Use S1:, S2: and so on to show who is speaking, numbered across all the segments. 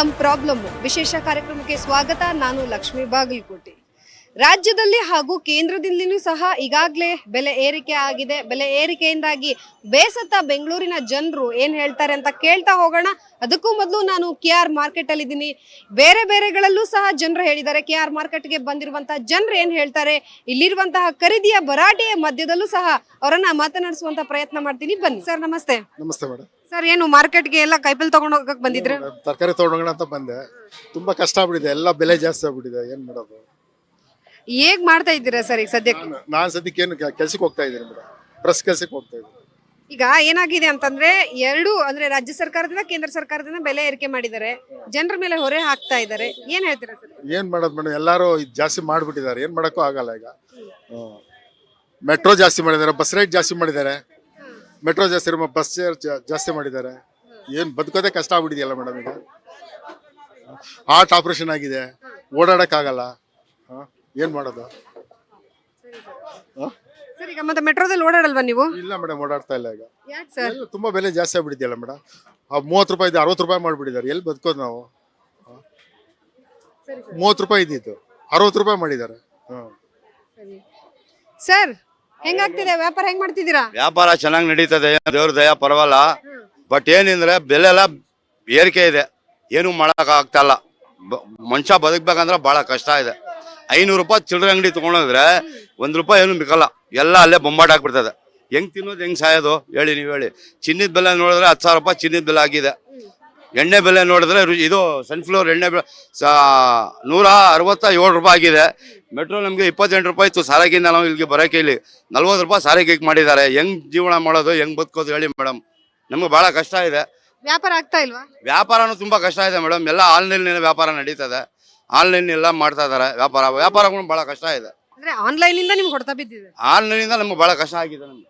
S1: ನಮ್ ಪ್ರಾಬ್ಲಮ್. ವಿಶೇಷ ಕಾರ್ಯಕ್ರಮಕ್ಕೆ ಸ್ವಾಗತ. ನಾನು ಲಕ್ಷ್ಮೀ ಬಾಗಲಕೋಟೆ. ರಾಜ್ಯದಲ್ಲಿ ಹಾಗೂ ಕೇಂದ್ರದಿಂದಲೂ ಸಹ ಈಗಾಗಲೇ ಬೆಲೆ ಏರಿಕೆ ಆಗಿದೆ. ಬೆಲೆ ಏರಿಕೆಯಿಂದಾಗಿ ಬೇಸತ್ತ ಬೆಂಗಳೂರಿನ ಜನರು ಏನು ಹೇಳ್ತಾರೆ ಅಂತ ಕೇಳ್ತಾ ಹೋಗೋಣ. ಅದಕ್ಕೂ ಮೊದಲು ನಾನು ಕೆ ಆರ್ ಮಾರ್ಕೆಟ್ ಅಲ್ಲಿ ಇದ್ದೀನಿ. ಬೇರೆ ಬೇರೆಗಳಲ್ಲೂ ಸಹ ಜನರು ಹೇಳಿದ್ದಾರೆ. ಕೆ ಆರ್ ಮಾರ್ಕೆಟ್ಗೆ ಬಂದಿರುವಂತಹ ಜನರು ಏನು ಹೇಳ್ತಾರೆ? ಇಲ್ಲಿರುವಂತಹ ಖರೀದಿಯ ಭರಾಟೆಯ ಮಧ್ಯದಲ್ಲೂ ಸಹ ಅವರನ್ನ ಮಾತನಾಡಿಸುವಂತ ಪ್ರಯತ್ನ ಮಾಡ್ತೀನಿ. ಬನ್ನಿ. ಸರ್, ನಮಸ್ತೆ.
S2: ನಮಸ್ತೆ
S1: ಸರ್ ಏನು ಮಾರ್ಕೆಟ್ಗೆ ಎಲ್ಲ ಕೈಪಲ್ ತಗೊಂಡು ಹೋಗಕ್ ಬಂದಿದ್ರೆ?
S2: ತರಕಾರಿ ತಗೊಂಡೋಗೋಣ ಅಂತ ಬಂದೆ. ತುಂಬಾ ಕಷ್ಟ ಆಗ್ಬಿಟ್ಟಿದೆ ಎಲ್ಲ ಬೆಲೆ ಜಾಸ್ತಿ ಆಗ್ಬಿಟ್ಟಿದೆ ಏನ್ ಮಾಡೋದು?
S1: ಹೇಗ್ ಮಾಡ್ತಾ ಇದ್ದೀರಾ ಸರ್ ಈಗ ಸದ್ಯಕ್ಕೆ?
S2: ನಾನು- ನಾನ್ ಸದ್ಯಕ್ಕೆ ಏನು ಕೆಲ್ಸಕ್ಕೆ ಹೋಗ್ತಾ ಇದ್ದೀನಿ ಮೇಡಮ್ ಪ್ರೆಸ್ ಕೆಲ್ಸಕ್ಕೆ ಹೋಗ್ತಾ ಇದ್ದೀನಿ.
S1: ಈಗ ಏನಾಗಿದೆ ಅಂತಂದ್ರೆ ಎರಡು ಅಂದ್ರೆ ರಾಜ್ಯ ಸರ್ಕಾರದಿಂದ ಕೇಂದ್ರ ಸರ್ಕಾರದಿಂದ ಬೆಲೆ ಏರಿಕೆ ಮಾಡಿದ್ದಾರೆ. ಜನರ ಮೇಲೆ ಹೊರೆ ಹಾಕ್ತಾ ಇದ್ದಾರೆ. ಏನ್ ಹೇಳ್ತೀರಾ ಸರ್?
S2: ಏನ್ ಮಾಡೋದು ಮೇಡಮ್ ಎಲ್ಲಾರು ಇದ್ ಜಾಸ್ತಿ ಮಾಡ್ಬಿಟ್ಟಿದ್ದಾರೆ. ಏನ್ ಮಾಡಕ್ಕೂ ಆಗಲ್ಲ ಈಗ. ಮೆಟ್ರೋ ಜಾಸ್ತಿ ಮಾಡಿದ್ದಾರೆ ಬಸ್ ರೇಟ್ ಜಾಸ್ತಿ ಮಾಡಿದ್ದಾರೆ. ಮೆಟ್ರೋ ಜಾಸ್ತಿ ಬಸ್ ಜಾಸ್ತಿ ಮಾಡಿದ್ದಾರೆ. ಏನು ಬದುಕೋದೇ ಕಷ್ಟ ಆಗ್ಬಿಟ್ಟಿದೆಯಲ್ಲ ಮೇಡಮ್ ಈಗ? ಹಾರ್ಟ್ ಆಪರೇಷನ್ ಆಗಿದೆ. ಓಡಾಡೋಕ್ಕಾಗಲ್ಲ. ಏನು ಏನ್ ಮಾಡೋದು?
S1: ಸರ್ ಈಗ ಮತ್ತೆ ಮೆಟ್ರೋದಲ್ಲಿ ಓಡಾಡಲ್ವಾ ನೀವು?
S2: ಇಲ್ಲ ಮೇಡಮ್ ಓಡಾಡ್ತಾ ಇಲ್ಲ ಈಗ.
S1: ಯಾಕೆ ಸರ್?
S2: ಎಲ್ಲ ತುಂಬಾ ಬೆಲೆ ಜಾಸ್ತಿ ಆಗ್ಬಿಟ್ಟಿದೆಯಲ್ಲ ಮೇಡಮ್ ಆ ಮೂವತ್ತು ರೂಪಾಯಿ ಅರವತ್ತು ರೂಪಾಯಿ ಮಾಡ್ಬಿಟ್ಟಿದ್ದಾರೆ. ಎಲ್ಲಿ ಬದುಕೋದು ನಾವು? ಮೂವತ್ತು ರೂಪಾಯಿ ಇದ್ದಿತ್ತು ಅರವತ್ತು ರೂಪಾಯಿ ಮಾಡಿದ್ದಾರೆ. ಹ್ಞೂ
S1: ಸರ್ ಹೆಂಗಾಗ್ತಿದೆ ವ್ಯಾಪಾರ ಹೆಂಗ್ ಮಾಡ್ತಿದ್ದೀರಾ?
S3: ವ್ಯಾಪಾರ ಚೆನ್ನಾಗಿ ನಡೀತದೆ. ದೇವ್ರ ದಯ ಪರವಲ್ಲ. ಬಟ್ ಏನಿಂದ್ರೆ ಬೆಲೆ ಎಲ್ಲ ಏರಿಕೆ ಇದೆ. ಏನು ಮಾಡಕ್ ಆಗ್ತಲ್ಲ. ಮನುಷ್ಯ ಬದುಕ್ಬೇಕಂದ್ರೆ ಬಹಳ ಕಷ್ಟ ಇದೆ. ಐನೂರು ರೂಪಾಯಿ ಚಿಲ್ಲರೆ ಅಂಗಡಿ ತಗೊಂಡೋದ್ರೆ ಒಂದ್ ರೂಪಾಯಿ ಏನು ಬಿಕಲ್ಲ ಎಲ್ಲ ಅಲ್ಲೇ ಬೊಂಬಾಟ್ ಹಾಕ್ಬಿಡ್ತದೆ ಹೆಂಗ್ ತಿನ್ನೋದು, ಹೆಂಗ್ ಸಾಯೋದು? ಹೇಳಿ ನೀವು ಹೇಳಿ. ಚಿನ್ನದ ಬೆಲೆ ನೋಡಿದ್ರೆ ಹತ್ತು ಸಾವಿರ ರೂಪಾಯಿ ಚಿನ್ನದ ಬೆಲೆ ಆಗಿದೆ. ಎಣ್ಣೆ ಬೆಲೆ ನೋಡಿದ್ರೆ ಇದು ಸನ್ಫ್ಲವರ್ ಎಣ್ಣೆ ಬೆಲೆ ಸಾ ನೂರ ಅರವತ್ತ ಏಳು ರೂಪಾಯಿ ಆಗಿದೆ. ಮೆಟ್ರೋ ನಮಗೆ ಇಪ್ಪತ್ತೆಂಟು ರೂಪಾಯಿ ಇತ್ತು. ಸಾರಿಗೆಯಿಂದ ನಾವು ಇಲ್ಲಿಗೆ ಬರೋಕೆ ಇಲ್ಲಿ ನಲ್ವತ್ತು ರೂಪಾಯಿ ಸಾರಿಗೆ ಮಾಡಿದ್ದಾರೆ. ಹೆಂಗ್ ಜೀವನ ಮಾಡೋದು ಹೆಂಗ್ ಬದುಕೋದು ಹೇಳಿ ಮೇಡಮ್ ನಮ್ಗೆ ಬಹಳ ಕಷ್ಟ ಇದೆ.
S1: ವ್ಯಾಪಾರ ಆಗ್ತಾ ಇಲ್ವಾ?
S3: ವ್ಯಾಪಾರನೂ ತುಂಬಾ ಕಷ್ಟ ಇದೆ ಮೇಡಮ್ ಎಲ್ಲ ಆನ್ಲೈನ್ ವ್ಯಾಪಾರ ನಡೀತದೆ. ಆನ್ಲೈನ್ ಎಲ್ಲ ಮಾಡ್ತಾ ಇದಾರೆ ವ್ಯಾಪಾರ ವ್ಯಾಪಾರಗಳು ಬಹಳ ಕಷ್ಟ ಇದೆ.
S1: ಅಂದ್ರೆ ಆನ್ಲೈನ್ ಇಂದ ನಿಮ್ಗೆ ಹೊಡೆತ ಬಿದ್ದಿದೆ.
S3: ಆನ್ಲೈನಿಂದ ನಮ್ಗೆ ಬಹಳ ಕಷ್ಟ ಆಗಿದೆ ನಮ್ಗೆ.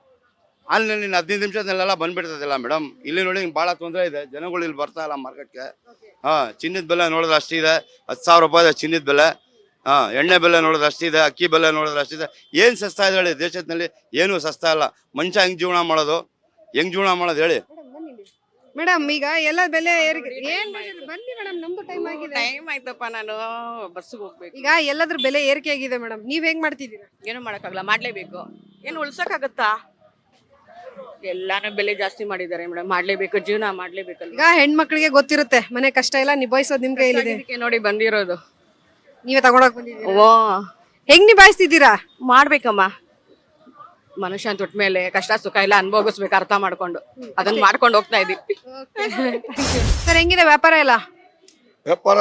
S3: ಆನ್ಲೈನ್ ಹದಿನೈದು ನಿಮಿಷದಲ್ಲೆಲ್ಲ ಬಂದ್ಬಿಡ್ತದಿಲ್ಲ ಮೇಡಮ್. ಇಲ್ಲಿ ನೋಡಿ ಭಾಳ ತೊಂದರೆ ಇದೆ. ಜನಗಳು ಇಲ್ಲಿ ಬರ್ತಾ ಇಲ್ಲ ಮಾರ್ಕೆಟ್ಗೆ. ಹಾ ಚಿನ್ನದ ಬೆಲೆ ನೋಡಿದ್ರೆ ಅಷ್ಟಿದೆ ಹತ್ತು ಸಾವಿರ ರೂಪಾಯಿ ಇದೆ ಚಿನ್ನದ ಬೆಲೆ. ಹಾ ಎಣ್ಣೆ ಬೆಲೆ ನೋಡಿದ್ರೆ ಅಷ್ಟಿದೆ ಅಕ್ಕಿ ಬೆಲೆ ನೋಡಿದ್ರೆ ಅಷ್ಟಿದೆ ಏನ್ ಸಸ್ತಾ ಇದೆ ಹೇಳಿ ದೇಶದಲ್ಲಿ ಏನು ಸಸ್ತಾ ಇಲ್ಲ. ಮನುಷ್ಯ ಹೆಂಗ್ ಜೀವನ ಮಾಡೋದು? ಹೆಂಗ್ ಜೀವನ ಮಾಡೋದು ಹೇಳಿ?
S1: ಮೇಡಮ್ ಈಗ ಎಲ್ಲ ಬೆಲೆ ಏರಿಕೆ ಏನ್ ಬನ್ನಿ ಮೇಡಮ್ ನಮ್ದು ಟೈಮ್ ಆಗಿದೆ.
S4: ಟೈಮ್ ಆಯ್ತಪ್ಪ ನಾನು ಬಸ್ಸಿಗೆ ಹೋಗ್ಬೇಕು.
S1: ಈಗ ಎಲ್ಲದ್ರ ಬೆಲೆ ಏರಿಕೆ ಆಗಿದೆ ಮೇಡಮ್. ನೀವ್ ಹೆಂಗ್ ಮಾಡ್ತಿದ್ದೀರಾ?
S4: ಏನು ಮಾಡಕ್ಕಾಗಲ್ಲ ಮಾಡ್ಲೇಬೇಕು. ಏನು ಉಳ್ಸಕ್ಕಾಗತ್ತಾ? ಎಲ್ಲಾನು ಬೆಲೆ ಜಾಸ್ತಿ ಮಾಡಿದ್ದಾರೆ ಮೇಡಮ್. ಮಾಡ್ಲೇಬೇಕು ಜೀವನ ಮಾಡ್ಲೇಬೇಕಲ್ಲ
S1: ಈಗ ಹೆಣ್ಮಕ್ಳಿಗೆ ಗೊತ್ತಿರುತ್ತೆ ಮನೆ ಕಷ್ಟ ಎಲ್ಲ ನಿಭಾಯಿಸೋದು ನಿಮ್ಗೆ ಏನಿದೆ?
S4: ಇದಕ್ಕೆ ನೋಡಿ ಬಂದಿರೋದು.
S1: ನೀವೇ ತಗೊಳಕ್ ಬಂದಿದ್ದೀರಾ?
S4: ಓ.
S1: ಹೆಂಗ್ ನಿಭಾಯಿಸ್ತಿದ್ದೀರಾ?
S4: ಮಾಡ್ಬೇಕಮ್ಮ. ಮನುಷ್ಯ ತೊಟ್ಟ ಮೇಲೆ ಕಷ್ಟ ಸುಖ ಎಲ್ಲ ಅನುಭವಿಸ್ಬೇಕು ಅರ್ಥ ಮಾಡ್ಕೊಂಡು. ಅದನ್ನ ಮಾಡ್ಕೊಂಡು ಹೋಗ್ತಾ ಇದೀವಿ.
S1: ಸರ್ ಹೆಂಗಿದೆ ವ್ಯಾಪಾರ ಎಲ್ಲ?
S5: ವ್ಯಾಪಾರ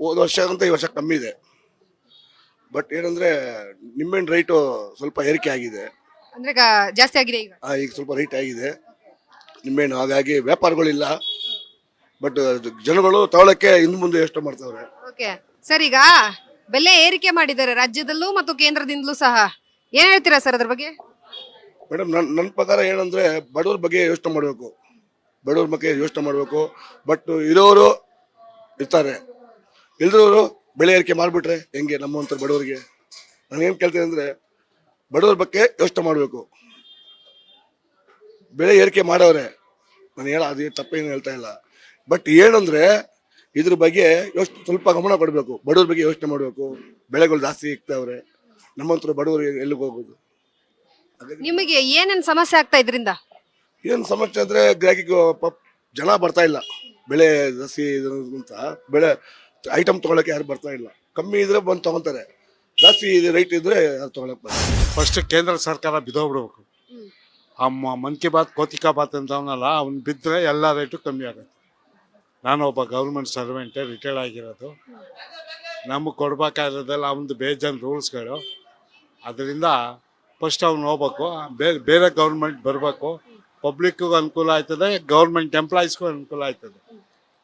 S5: ಹೋದ ವರ್ಷಕ್ಕಿಂತ ಈ ವರ್ಷ ಕಮ್ಮಿ ಇದೆ. ಬಟ್ ಏನಂದ್ರೆ ನಿಂಬೆಹಣ್ಣು ರೈಟು ಸ್ವಲ್ಪ ಏರಿಕೆ ಆಗಿದೆ.
S1: ಅಂದ್ರೆ ಈಗ ಜಾಸ್ತಿ ಆಗಿದೆ ಈಗ.
S5: ಆ, ಈಗ ಸ್ವಲ್ಪ ರೇಟ್ ಆಗಿದೆ. ನಿಮ್ಮೇನು ಹಾಗಾಗಿ ವ್ಯಾಪಾರಗಳಿಲ್ಲ. ಬಟ್ ಜನಗಳು ತಗೊಳಕ್ಕೆ ಹಿಂದೆ ಮುಂದೆ ಎಷ್ಟು ಮಾಡ್ತಾವ್ರೆ.
S1: ಓಕೆ ಸರ್ ಈಗ ಬೆಲೆ ಏರಿಕೆ ಮಾಡಿದ್ದಾರೆ ರಾಜ್ಯದಲ್ಲೂ ಮತ್ತು ಕೇಂದ್ರದಿಂದಲೂ ಸಹ. ಏನ್ ಹೇಳ್ತೀರಾ ಸರ್ ಅದ್ರ ಬಗ್ಗೆ?
S5: ಮೇಡಮ್ ನನ್ನ ನನ್ನ ಪ್ರಕಾರ ಏನಂದ್ರೆ ಬಡವ್ರ ಬಗ್ಗೆ ಯೋಚನೆ ಮಾಡಬೇಕು. ಬಡವ್ರ ಬಗ್ಗೆ ಯೋಚನೆ ಮಾಡಬೇಕು. ಬಟ್ ಇರೋರು ಇರ್ತಾರೆ. ಇಲ್ದವರು ಬೆಳೆ ಏರಿಕೆ ಮಾಡಿಬಿಟ್ರೆ ಹೆಂಗೆ ನಮ್ಮಂಥ ಬಡವರಿಗೆ? ಏನು ಕೇಳ್ತೀನಿ ಅಂದ್ರೆ ಬಡವ್ರ ಬಗ್ಗೆ ಯೋಚನೆ ಮಾಡಬೇಕು. ಬೆಳೆ ಏರಿಕೆ ಮಾಡವ್ರೆ. ನಾನು ಹೇಳ ಅದು ತಪ್ಪೇನು ಹೇಳ್ತಾ ಇಲ್ಲ. ಬಟ್ ಏನಂದ್ರೆ ಇದ್ರ ಬಗ್ಗೆ ಯೋಚನೆ ಸ್ವಲ್ಪ ಗಮನ ಕೊಡಬೇಕು. ಬಡವ್ರ ಬಗ್ಗೆ ಯೋಚನೆ ಮಾಡಬೇಕು. ಬೆಳೆಗಳು ಜಾಸ್ತಿ ಇಕ್ತಾವ್ರೆ ನಮ್ಮಂತರ ಬಡವರು ಎಲ್ಲಿಗೆ ಹೋಗೋದು?
S1: ನಿಮಗೆ ಏನೇನು ಸಮಸ್ಯೆ ಆಗ್ತಾ ಇದ್ರಿಂದ?
S5: ಏನು ಸಮಸ್ಯೆ ಅಂದ್ರೆ ಗ್ರಾಹಕಿಗೆ ಪಾಪ ಜನ ಬರ್ತಾ ಇಲ್ಲ. ಬೆಳೆ ಜಾಸ್ತಿ ಅಂತ ಬೆಳೆ ಐಟಮ್ ತಗೊಳಕ್ಕೆ ಯಾರು ಬರ್ತಾ ಇಲ್ಲ. ಕಮ್ಮಿ ಇದ್ರೆ ಬಂದು ತಗೊಂತಾರೆ. ಜಾಸ್ತಿ ರೈಟ್ ಇದ್ರೆ ಯಾರು ತಗೊಳಕ್ ಬರ್ತಾರೆ
S6: ಫಸ್ಟ್ ಕೇಂದ್ರ ಸರ್ಕಾರ ಬಿದ್ದೋಗ್ಬಿಡ್ಬೇಕು ಆ ಮನ್ ಕಿ ಬಾತ್ ಕೋತಿಕಾ ಬಾತ್ ಅಂತ ಅವನಲ್ಲ ಅವ್ನು ಬಿದ್ದರೆ ಎಲ್ಲ ರೇಟು ಕಮ್ಮಿ ಆಗುತ್ತೆ. ನಾನು ಒಬ್ಬ ಗೌರ್ಮೆಂಟ್ ಸರ್ವೆಂಟೇ ರಿಟೈರ್ಡ್ ಆಗಿರೋದು. ನಮಗೆ ಕೊಡ್ಬೇಕಾಗಿರೋದೆಲ್ಲ ಅವನದು ಬೇಜನ್ ರೂಲ್ಸ್ಗಳು. ಅದರಿಂದ ಫಸ್ಟ್ ಅವ್ನು ಹೋಗ್ಬೇಕು ಬೇರೆ ಬೇರೆ ಗೌರ್ಮೆಂಟ್ ಬರಬೇಕು. ಪಬ್ಲಿಕ್ಗೂ ಅನುಕೂಲ ಆಯ್ತದೆ ಗೌರ್ಮೆಂಟ್ ಎಂಪ್ಲಾಯೀಸ್ಗೂ ಅನುಕೂಲ ಆಯ್ತದೆ.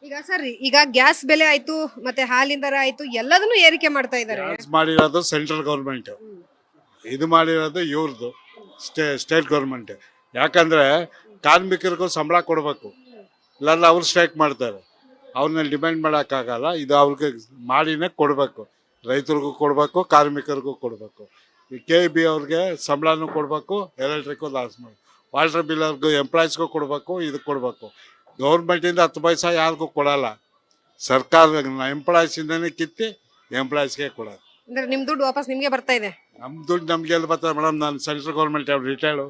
S1: ಈಗ ಸರ್ ಈಗ ಗ್ಯಾಸ್ ಬೆಲೆ ಆಯ್ತು ಮತ್ತೆ ಹಾಲಿನ ದರ ಆಯ್ತು ಎಲ್ಲದನ್ನು ಏರಿಕೆ ಮಾಡ್ತಾ ಇದ್ದಾರೆ.
S6: ಮಾಡಿರೋದು ಸೆಂಟ್ರಲ್ ಗೌರ್ಮೆಂಟ್ ಇದು ಮಾಡಿರೋದು ಇವ್ರದ್ದು ಸ್ಟೇ, ಸ್ಟೇಟ್ ಗೌರ್ಮೆಂಟ್ ಯಾಕಂದರೆ ಕಾರ್ಮಿಕರಿಗೂ ಸಂಬಳ ಕೊಡಬೇಕು. ಇಲ್ಲಾಂದ್ರೆ ಅವ್ರು ಸ್ಟ್ರೈಕ್ ಮಾಡ್ತಾರೆ. ಅವ್ರನ್ನ ಡಿಮ್ಯಾಂಡ್ ಮಾಡೋಕ್ಕಾಗಲ್ಲ, ಇದು ಅವ್ರಿಗೆ ಮಾಡಿನೇ ಕೊಡಬೇಕು. ರೈತರಿಗೂ ಕೊಡಬೇಕು, ಕಾರ್ಮಿಕರಿಗೂ ಕೊಡಬೇಕು. ಕೆ ಬಿ ಅವ್ರಿಗೆ ಸಂಬಳನೂ ಕೊಡಬೇಕು ಎಲೆಕ್ಟ್ರಿಕ್ಕು ಲಾಸ್ ಮಾಡಿ, ವಾಟರ್ ಬಿಲ್ ಅವ್ರಿಗೂ ಎಂಪ್ಲಾಯೀಸ್ಗೂ ಕೊಡಬೇಕು, ಇದು ಕೊಡಬೇಕು. ಗೌರ್ಮೆಂಟಿಂದ ಹತ್ತು ಪೈಸಾ ಯಾರಿಗೂ ಕೊಡಲ್ಲ. ಸರ್ಕಾರ ಎಂಪ್ಲಾಯೀಸಿಂದನೇ ಕಿತ್ತಿ ಎಂಪ್ಲಾಯೀಸ್ಗೆ ಕೊಡೋದು.
S1: ಅಂದ್ರೆ ನಿಮ್ಮ ದುಡ್ಡು ವಾಪಸ್ ನಿಮಗೆ ಬರ್ತಾ
S6: ನಮ್ಮ ದುಡ್ಡು ನಮಗೆಲ್ಲ ಬರ್ತದೆ ಮೇಡಮ್? ನಾನು central government retired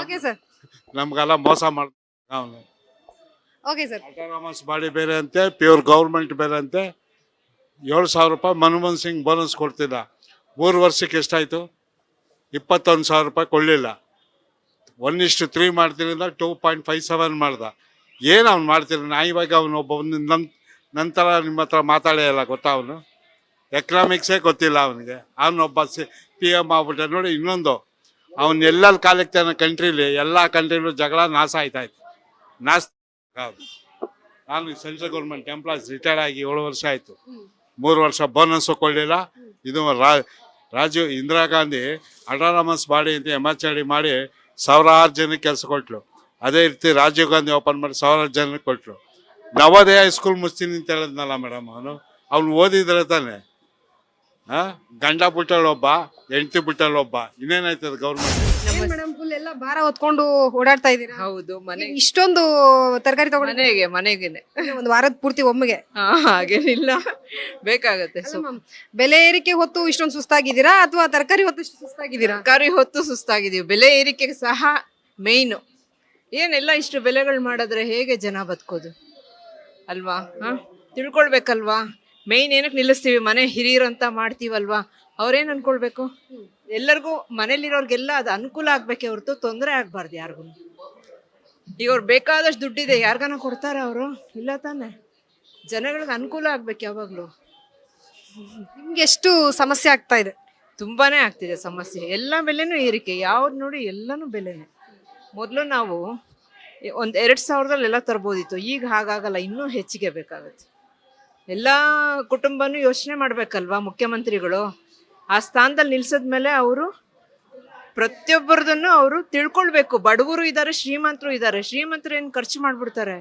S1: okay sir
S6: ನಮಗೆಲ್ಲ ಮೋಸ ಮಾಡ್ತಾನೆ ಅವನು.
S1: ಓಕೆ ಸರ್
S6: ಆಟೋನಮಸ್ ಬಾಡಿ ಬೇರೆ ಅಂತೆ ಪ್ಯೂರ್ ಗೌರ್ಮೆಂಟ್ ಬೇರೆ ಅಂತೆ. ಏಳು ಸಾವಿರ ರೂಪಾಯಿ ಮನಮೋಹನ್ ಸಿಂಗ್ ಬೋನಸ್ ಕೊಡ್ತಿಲ್ಲ ಮೂರು ವರ್ಷಕ್ಕೆ ಎಷ್ಟಾಯಿತು? ಇಪ್ಪತ್ತೊಂದು ಸಾವಿರ ರೂಪಾಯಿ ಕೊಡಲಿಲ್ಲ. ಒನ್ ಇಷ್ಟು ತ್ರೀ ಮಾಡ್ತಿರಿಂದ ಟೂ ಪಾಯಿಂಟ್ ಫೈವ್ ಸೆವೆನ್ ಮಾಡ್ದ. ಏನು ಅವ್ನು ಮಾಡ್ತಿರ ನಾ ಇವಾಗ ಅವನು ಒಬ್ಬ ನಂತರ ನಿಮ್ಮ ಹತ್ರ ಮಾತಾಡೇ ಇಲ್ಲ ಗೊತ್ತಾ ಅವನು? ಎಕನಾಮಿಕ್ಸೇ ಗೊತ್ತಿಲ್ಲ ಅವನಿಗೆ. ಅವನೊಬ್ಬ ಸಿ ಪಿ ಎಂ ಆಗ್ಬಿಟ್ಟೆ ನೋಡಿ ಇನ್ನೊಂದು. ಅವನ್ ಎಲ್ಲೆಲ್ಲಿ ಕಾಲಕ್ಕೆ ಕಂಟ್ರಿಲಿ, ಎಲ್ಲ ಕಂಟ್ರಿಲು ಜಗಳ ನಾಶ ಆಯ್ತಾಯ್ತು ನಾಶ ನಾನು ಸೆಂಟ್ರಲ್ ಗೌರ್ಮೆಂಟ್ ಎಂಪ್ಲಾಯ್ಸ್ ರಿಟೈರ್ಡ್ ಆಗಿ ಏಳು ವರ್ಷ ಆಯಿತು. ಮೂರು ವರ್ಷ ಬೋನಸ್ ಕೊಡಲಿಲ್ಲ. ಇದು ರಾಜೀವ್ ಇಂದಿರಾ ಗಾಂಧಿ ಅಟಾನಮಸ್ ಬಾಡಿ ಅಂತ ಎಮರ್ಚಡಿ ಮಾಡಿ ಸಾವಿರಾರು ಜನಕ್ಕೆ ಕೆಲಸ ಕೊಟ್ಲು. ಅದೇ ರೀತಿ ರಾಜೀವ್ ಗಾಂಧಿ ಓಪನ್ ಮಾಡಿ ಸಾವಿರಾರು ಜನಕ್ಕೆ ಕೊಟ್ಲು. ನವೋದಯ ಸ್ಕೂಲ್ ಮುಚ್ತೀನಿ ಅಂತ ಹೇಳಿದ್ನಲ್ಲ ಮೇಡಮ್ ಅವನು. ಅವ್ನು ಓದಿದ್ರೆ ತಾನೆ. ಆ ಗಂಡ ಬಿಟ್ಟಲ್ಲಿ ಒಬ್ಬ ಹೆಂಡತಿ ಬಿಟ್ಟಲ್ಲಿ ಒಬ್ಬ ಇನ್ನೇನಾಯ್ತದ ಗೌರ್ಮೆಂಟ್
S1: ಮೇಡಮ್ ಫುಲ್ ಎಲ್ಲ ಭಾರ ಹೊತ್ಕೊಂಡು ಓಡಾಡ್ತಾ ಇದ್ದೀರಾ?
S7: ಹೌದು ಮನೆ
S1: ಇಷ್ಟೊಂದು ತರಕಾರಿ ತಗೊಂಡು
S7: ಮನೆಗೆ ಮನೆಗೆನೆ.
S1: ಒಂದು ವಾರದ ಪೂರ್ತಿ ಒಮ್ಮೆಗೆ.
S7: ಹಾಗೇನಿಲ್ಲ. ಬೇಕಾಗತ್ತೆ.
S1: ಅಲ್ಲ
S7: ಸೊ
S1: ma'am, ಬೆಲೆ ಏರಿಕೆ ಹೊತ್ತು ಇಷ್ಟೊಂದು ಸುಸ್ತಾಗಿದ್ದೀರಾ ಅಥವಾ ತರಕಾರಿ ಹೊತ್ತು ಇಷ್ಟು ಸುಸ್ತಾಗಿದ್ದೀರಾ?
S7: ತರಕಾರಿ ಹೊತ್ತು ಸುಸ್ತಾಗಿದೀವಿ ಬೆಲೆ ಏರಿಕೆ ಸಹ ಮೇಯ್ನು ಏನೆಲ್ಲ ಇಷ್ಟು ಬೆಲೆಗಳು ಮಾಡಿದ್ರೆ ಹೇಗೆ ಜನ ಬದುಕೋದು? ಅಲ್ವಾ? ಹಾ? ತಿಳ್ಕೊಳ್ಬೇಕಲ್ವಾ? ಮೇಯ್ನ್ ಏನಕ್ಕೆ ನಿಲ್ಲಿಸ್ತೀವಿ? ಮನೆ ಹಿರಿಯರು ಅಂತ ಮಾಡ್ತೀವಲ್ವಾ? ಅವ್ರೇನು ಅನ್ಕೊಳ್ಬೇಕು? ಎಲ್ಲರಿಗೂ ಮನೇಲಿರೋರ್ಗೆಲ್ಲ ಅದು ಅನುಕೂಲ ಆಗ್ಬೇಕೆ ಹೊರತು ತೊಂದರೆ ಆಗ್ಬಾರ್ದು ಯಾರಿಗೂ. ಈಗ ಅವ್ರು ಬೇಕಾದಷ್ಟು ದುಡ್ಡಿದೆ ಯಾರಿಗಾನ ಕೊಡ್ತಾರ ಅವರು? ಇಲ್ಲ ತಾನೆ. ಜನಗಳಿಗೆ ಅನುಕೂಲ ಆಗ್ಬೇಕು ಯಾವಾಗಲೂ.
S1: ನಿಮ್ಗೆ ಎಷ್ಟು ಸಮಸ್ಯೆ ಆಗ್ತಾ ಇದೆ?
S7: ತುಂಬಾನೇ ಆಗ್ತಿದೆ ಸಮಸ್ಯೆ. ಎಲ್ಲ ಬೆಲೆನೂ ಏರಿಕೆ. ಯಾವ್ದು ನೋಡಿ ಎಲ್ಲನೂ ಬೆಲೆನೇ. ಮೊದಲು ನಾವು ಒಂದು ಎರಡು ಸಾವಿರದಲ್ಲಿ ಎಲ್ಲ ತರ್ಬೋದಿತ್ತು. ಈಗ ಹಾಗಾಗಲ್ಲ. ಇನ್ನೂ ಹೆಚ್ಚಿಗೆ ಬೇಕಾಗುತ್ತೆ. ಎಲ್ಲ ಕುಟುಂಬನೂ ಯೋಚನೆ ಮಾಡ್ಬೇಕಲ್ವಾ ಮುಖ್ಯಮಂತ್ರಿಗಳು? ಆ ಸ್ಥಾನದಲ್ಲಿ ನಿಲ್ಸಿದ್ಮೇಲೆ ಅವರು ಪ್ರತಿಯೊಬ್ಬರದನ್ನು ಅವರು ತಿಳ್ಕೊಳ್ಬೇಕು. ಬಡವರು ಇದ್ದಾರೆ ಶ್ರೀಮಂತರು ಇದ್ದಾರೆ. ಶ್ರೀಮಂತರು ಏನು ಖರ್ಚು ಮಾಡ್ಬಿಡ್ತಾರೆ?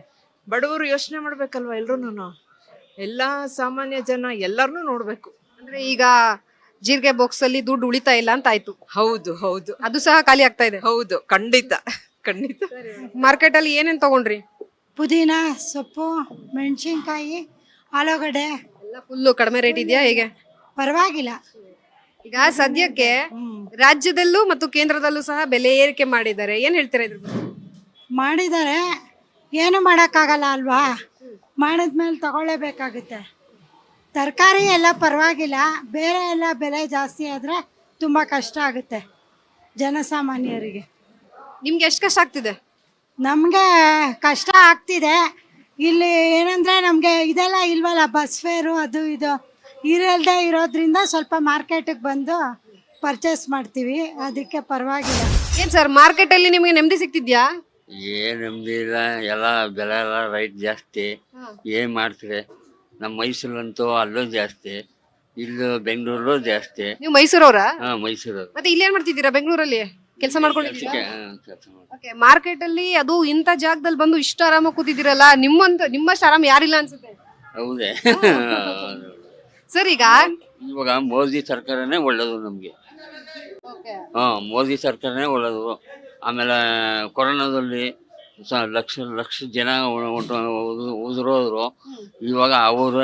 S7: ಬಡವರು ಯೋಚನೆ ಮಾಡ್ಬೇಕಲ್ವಾ ಎಲ್ರೂ ಎಲ್ಲ ಸಾಮಾನ್ಯ ಜನ ಎಲ್ಲರನ್ನೂ ನೋಡಬೇಕು.
S1: ಅಂದ್ರೆ ಈಗ ಜೀರಿಗೆ ಬಾಕ್ಸ್ ಅಲ್ಲಿ ದುಡ್ಡು ಉಳಿತಾ ಇಲ್ಲ ಅಂತ ಆಯ್ತು.
S7: ಹೌದು ಹೌದು.
S1: ಅದು ಸಹ ಖಾಲಿ ಆಗ್ತಾ ಇದೆ.
S7: ಹೌದು ಖಂಡಿತ ಖಂಡಿತ.
S1: ಮಾರ್ಕೆಟ್ ಅಲ್ಲಿ ಏನೇನ್ ತಗೊಂಡ್ರಿ?
S8: ಪುದೀನ ಸೊಪ್ಪು ಮೆಣಸಿನ್ಕಾಯಿ ಆಲೂಗಡ್ಡೆ
S1: ಎಲ್ಲ ಫುಲ್ಲು ಕಡಿಮೆ ರೇಟ್ ಇದೆಯಾ ಹೇಗೆ?
S8: ಪರವಾಗಿಲ್ಲ.
S1: ಈಗ ಸದ್ಯಕ್ಕೆ ರಾಜ್ಯದಲ್ಲೂ ಮತ್ತು ಕೇಂದ್ರದಲ್ಲೂ ಸಹ ಬೆಲೆ ಏರಿಕೆ ಮಾಡಿದ್ದಾರೆ. ಏನ್ ಹೇಳ್ತೀರಾ ಇದ್ರ ಬಗ್ಗೆ?
S8: ಮಾಡಿದ್ದಾರೆ. ಏನು ಮಾಡೋಕ್ಕಾಗಲ್ಲ ಅಲ್ವಾ? ಮಾಡಿದ್ಮೇಲೆ ತಗೊಳ್ಳೇಬೇಕಾಗುತ್ತೆ. ತರಕಾರಿ ಎಲ್ಲ ಪರವಾಗಿಲ್ಲ. ಬೇರೆ ಎಲ್ಲ ಬೆಲೆ ಜಾಸ್ತಿ ಆದರೆ ತುಂಬ ಕಷ್ಟ ಆಗುತ್ತೆ ಜನಸಾಮಾನ್ಯರಿಗೆ.
S1: ನಿಮ್ಗೆ ಎಷ್ಟು ಕಷ್ಟ ಆಗ್ತಿದೆ?
S8: ನಮಗೆ ಕಷ್ಟ ಆಗ್ತಿದೆ. ಇಲ್ಲಿ ಏನಂದರೆ ನಮಗೆ ಇದೆಲ್ಲ ಇಲ್ವಲ್ಲ ಬಸ್ ಫೇರು ಅದು ಇದು ಇರಲ್ದೇ ಇರೋದ್ರಿಂದ ಸ್ವಲ್ಪ ಮಾರ್ಕೆಟಿಗೆ ಬಂದು ಪರ್ಚೇಸ್ ಮಾಡ್ತೀವಿ. ಅದಕ್ಕೆ ಪರವಾಗಿಲ್ಲ.
S1: ಏನ್ ಸರ್ ಮಾರ್ಕೆಟ್ ಅಲ್ಲಿ ನಿಮ್ಗೆ ನೆಮ್ಮದಿ ಸಿಗ್ತಿದ್ಯಾ?
S9: ಏನ್ ನೆಮ್ಮದಿ ಇಲ್ಲ ಎಲ್ಲ ಬೆಲೆ ಎಲ್ಲ ರೈಟ್ ಜಾಸ್ತಿ. ಏನ್ ಮಾಡ್ತೀರಿ? ನಮ್ಮ ಮೈಸೂರಲ್ಲಂತೂ ಅಲ್ಲೂ ಜಾಸ್ತಿ ಇಲ್ಲೂ ಬೆಂಗಳೂರಲ್ಲೂ ಜಾಸ್ತಿ.
S1: ನೀವು ಮೈಸೂರವ್ರ?
S9: ಹಾ ಮೈಸೂರು.
S1: ಮತ್ತೆ ಇಲ್ಲಿ ಏನ್ ಮಾಡ್ತಿದ್ದೀರಾ ಬೆಂಗಳೂರಲ್ಲಿ? ಕೆಲಸ ಮಾಡ್ಕೊಂಡಿದ್ದೀರಾ?
S9: ಕೆಲಸ ಮಾಡಿ
S1: ಓಕೆ ಮಾರ್ಕೆಟ್ ಅಲ್ಲಿ ಅದು ಇಂಥ ಜಾಗದಲ್ಲಿ ಬಂದು ಇಷ್ಟು ಆರಾಮ ಕೂತಿದ್ದೀರಲ್ಲ ನಿಮ್ಮಂತ ನಿಮ್ಮಷ್ಟು ಆರಾಮ ಯಾರಿಲ್ಲ ಅನ್ಸುತ್ತೆ?
S9: ಹೌದೇ.
S1: ಸರ್ ಈಗ
S9: ಇವಾಗ ಮೋದಿ ಸರ್ಕಾರನೇ ಒಳ್ಳೇದು ನಮ್ಗೆ. ಹಾ ಮೋದಿ ಸರ್ಕಾರನೇ ಒಳ್ಳೇದು. ಆಮೇಲೆ ಕೊರೋನಾದಲ್ಲಿ ಸ ಲಕ್ಷ ಲಕ್ಷ ಜನ ಉದುರೋದ್ರು. ಇವಾಗ ಅವ್ರ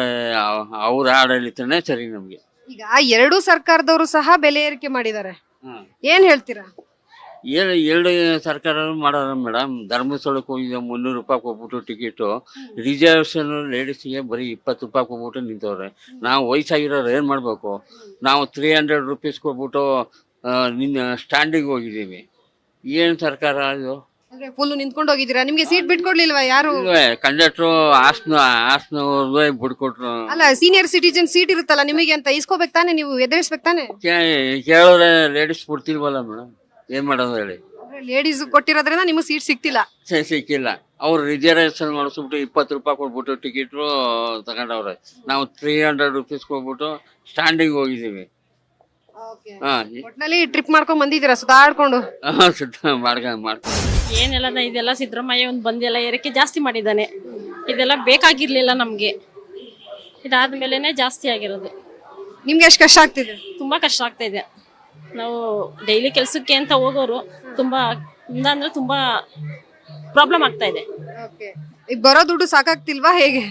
S9: ಅವ್ರ ಆಡಳಿತನೇ ಸರಿ ನಮ್ಗೆ.
S1: ಈಗ ಎರಡೂ ಸರ್ಕಾರದವರು ಸಹ ಬೆಲೆ ಏರಿಕೆ ಮಾಡಿದ್ದಾರೆ. ಏನ್ ಹೇಳ್ತೀರಾ?
S9: ಏನು ಎರಡು ಸರ್ಕಾರ ಮಾಡೋಣ ಮೇಡಮ್. ಧರ್ಮಸ್ಥಳಕ್ಕೆ ಹೋಗಿದ್ದೆ ಮುನ್ನೂರು ರೂಪಾಯಿ ಕೊಟ್ಬಿಟ್ಟು ಟಿಕೆಟು ರಿಸರ್ವೇಷನ್ ಲೇಡೀಸಿಗೆ ಬರೀ ಇಪ್ಪತ್ತು ರೂಪಾಯಿ ಕೊಟ್ಬಿಟ್ಟು ನಿಂತವ್ರೆ. ನಾವು ವಯಸ್ಸಾಗಿರೋರು ಏನು ಮಾಡಬೇಕು? ನಾವು ತ್ರೀ ಹಂಡ್ರೆಡ್ ರುಪೀಸ್ ಕೊಟ್ಬಿಟ್ಟು ನಿನ್ನ ಸ್ಟ್ಯಾಂಡಿಗೆ ಹೋಗಿದ್ದೀವಿ. ಏನು ಸರ್ಕಾರ ಇದು?
S1: ಅಂದ್ರೆ ಫುಲ್ ನಿಂತ್ಕೊಂಡು ಹೋಗಿದ್ದೀರಾ? ನಿಮ್ಗೆ ಸೀಟ್ ಬಿಟ್ಕೊಡ್ಲಿಲ್ವಾ ಯಾರು?
S9: ಕಂಡಕ್ಟ್ರು ಹಾಸನ ಹಾಸನವ್ರದೇ ಬಿಡ್ಕೊಟ್ರು
S1: ಅಲ್ಲ ಸೀನಿಯರ್ ಸಿಟಿಜನ್ ಸೀಟ್ ಇರುತ್ತಲ್ಲ ನಿಮಗೆ ಅಂತ ಇಸ್ಕೋಬೇಕು ತಾನೆ ನೀವು ಎದುರಿಸ್ಬೇಕು ತಾನೆ?
S9: ಕೇಳಿದ್ರೆ ಲೇಡೀಸ್ ಬಿಡ್ತಿಲ್ವಲ್ಲ ಮೇಡಮ್? ಏನು ಮಾಡೋದು ಹೇಳಿ?
S1: ಲೇಡೀಸ್ ಕೊಟ್ಟಿರೋದ್ರಿಂದ ನಿಮಗೆ ಸೀಟ್ ಸಿಕ್ತಿಲ್ಲ
S9: ಸಿ- ಸಿಕ್ಕಿಲ್ಲ. ಅವ್ರು ರಿಸರ್ವೇಷನ್ ಮಾಡಿಸ್ಬಿಟ್ಟು ಇಪ್ಪತ್ತು ರೂಪಾಯಿ ಕೊಟ್ಬಿಟ್ಟು ಟಿಕೆಟ್ ತಗೊಂಡವ್ರೆ. ನಾವು ತ್ರೀ ಹಂಡ್ರೆಡ್ ರುಪೀಸ್ ಕೊಟ್ಬಿಟ್ಟು ಸ್ಟ್ಯಾಂಡಿಂಗ್ ಹೋಗಿದ್ದೀವಿ. ಹಾಂ
S1: ಒಟ್ನಲ್ಲಿ ಟ್ರಿಪ್ ಮಾಡ್ಕೊಂಡ್ ಬಂದಿದ್ದೀರಾ? ಸುತ್ತಾಡ್ಕೊಂಡು.
S9: ಸುತ್ತ ಮಾಡ್ಕೊಂಡು ಮಾಡ್ಕೊಂಡು
S10: ಏನೆಲ್ಲ ಇದೆಲ್ಲ ಸಿದ್ದರಾಮಯ್ಯ ಒಂದು ಬಂದೆಲ್ಲ ಏರಿಕೆ ಜಾಸ್ತಿ ಮಾಡಿದ್ದಾನೆ. ಇದೆಲ್ಲ ಬೇಕಾಗಿರ್ಲಿಲ್ಲ ನಮಗೆ. ಇದಾದ್ಮೇಲೆ ಜಾಸ್ತಿ ಆಗಿರೋದು.
S1: ನಿಮ್ಗೆ ಎಷ್ಟು ಕಷ್ಟ ಆಗ್ತಿದೆ?
S10: ತುಂಬ ಕಷ್ಟ ಆಗ್ತಾ ಇದೆ. ನಾವು ಡೈಲಿ ಕೆಲಸಕ್ಕೆ ಅಂತ ಹೋಗೋರು ತುಂಬಾ ಅಂದ್ರೆ ತುಂಬಾ ಪ್ರಾಬ್ಲಮ್ ಆಗ್ತಾ ಇದೆ.
S1: ಈಗ ಬರೋ ದುಡ್ಡು ಸಾಕಾಗ್ತಿಲ್ವಾ ಹೇಗೆ?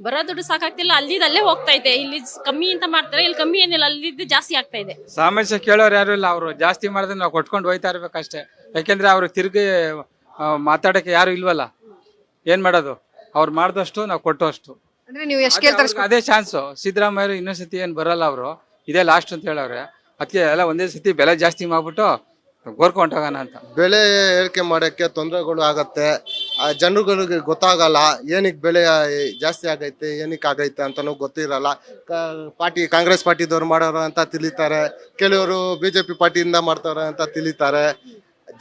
S10: ಬರೋ ದುಡ್ಡು ಸಾಕಾಗ್ತಿಲ್ಲ ಅಲ್ಲಿದ್ದು ಅಲ್ಲೇ ಹೋಗ್ತಾ ಇದೆ. ಇಲ್ಲಿ ಕಮ್ಮಿ ಅಂತ ಮಾಡ್ತಾರೆ ಇಲ್ಲಿ ಕಮ್ಮಿ ಏನಿಲ್ಲ ಅಲ್ಲಿದ್ದು ಜಾಸ್ತಿ ಆಗ್ತಾ ಇದೆ.
S11: ಸಮಸ್ಯೆ ಕೇಳೋರು ಯಾರು ಇಲ್ಲ ಅವರು ಜಾಸ್ತಿ ಮಾಡಿದ್ರೆ ನಾವು ಕೊಟ್ಕೊಂಡು ಹೋಯ್ತಾ ಇರ್ಬೇಕಷ್ಟೇ. ಯಾಕೆಂದ್ರೆ ಅವ್ರಿಗೆ ತಿರುಗಿ ಆ, ಮಾತಾಡಕ್ಕೆ ಯಾರು ಇಲ್ವಲ್ಲ? ಏನ್ ಮಾಡೋದು? ಅವ್ರು ಮಾಡ್ದಷ್ಟು ನಾವು ಕೊಟ್ಟೋಷ್ಟು.
S1: ಅಂದ್ರೆ ನೀವು ಎಷ್ಟು ಕೇಳ್ತಾರೆ
S11: ಅದೇ ಚಾನ್ಸು ಸಿದ್ದರಾಮಯ್ಯ ಇನ್ನೊಂದ್ಸತಿ ಏನ್ ಬರಲ್ಲ ಅವರು ಇದೇ ಲಾಸ್ಟ್ ಅಂತ ಹೇಳವ್ರೆ. ಅದಕ್ಕೆ ಎಲ್ಲ ಒಂದೇ ಸತಿ ಬೆಲೆ ಜಾಸ್ತಿ ಮಾಡ್ಬಿಟ್ಟು ಗೋರ್ಕೊಂಡೋಗೋಣ ಅಂತ.
S12: ಬೆಲೆ ಏರಿಕೆ ಮಾಡೋಕ್ಕೆ ತೊಂದರೆಗಳು ಆಗತ್ತೆ. ಆ ಜನರುಗಳಿಗೆ ಗೊತ್ತಾಗಲ್ಲ, ಏನಕ್ಕೆ ಬೆಲೆ ಜಾಸ್ತಿ ಆಗೈತೆ, ಏನಕ್ಕೆ ಆಗೈತೆ ಅಂತಲೂ ಗೊತ್ತಿರಲ್ಲ. ಪಾರ್ಟಿ, ಕಾಂಗ್ರೆಸ್ ಪಾರ್ಟಿದವ್ರು ಮಾಡೋರು ಅಂತ ತಿಳಿತಾರೆ, ಕೆಲವರು ಬಿ ಜೆ ಪಿ ಪಾರ್ಟಿಯಿಂದ ಮಾಡ್ತಾರೆ ಅಂತ ತಿಳಿತಾರೆ.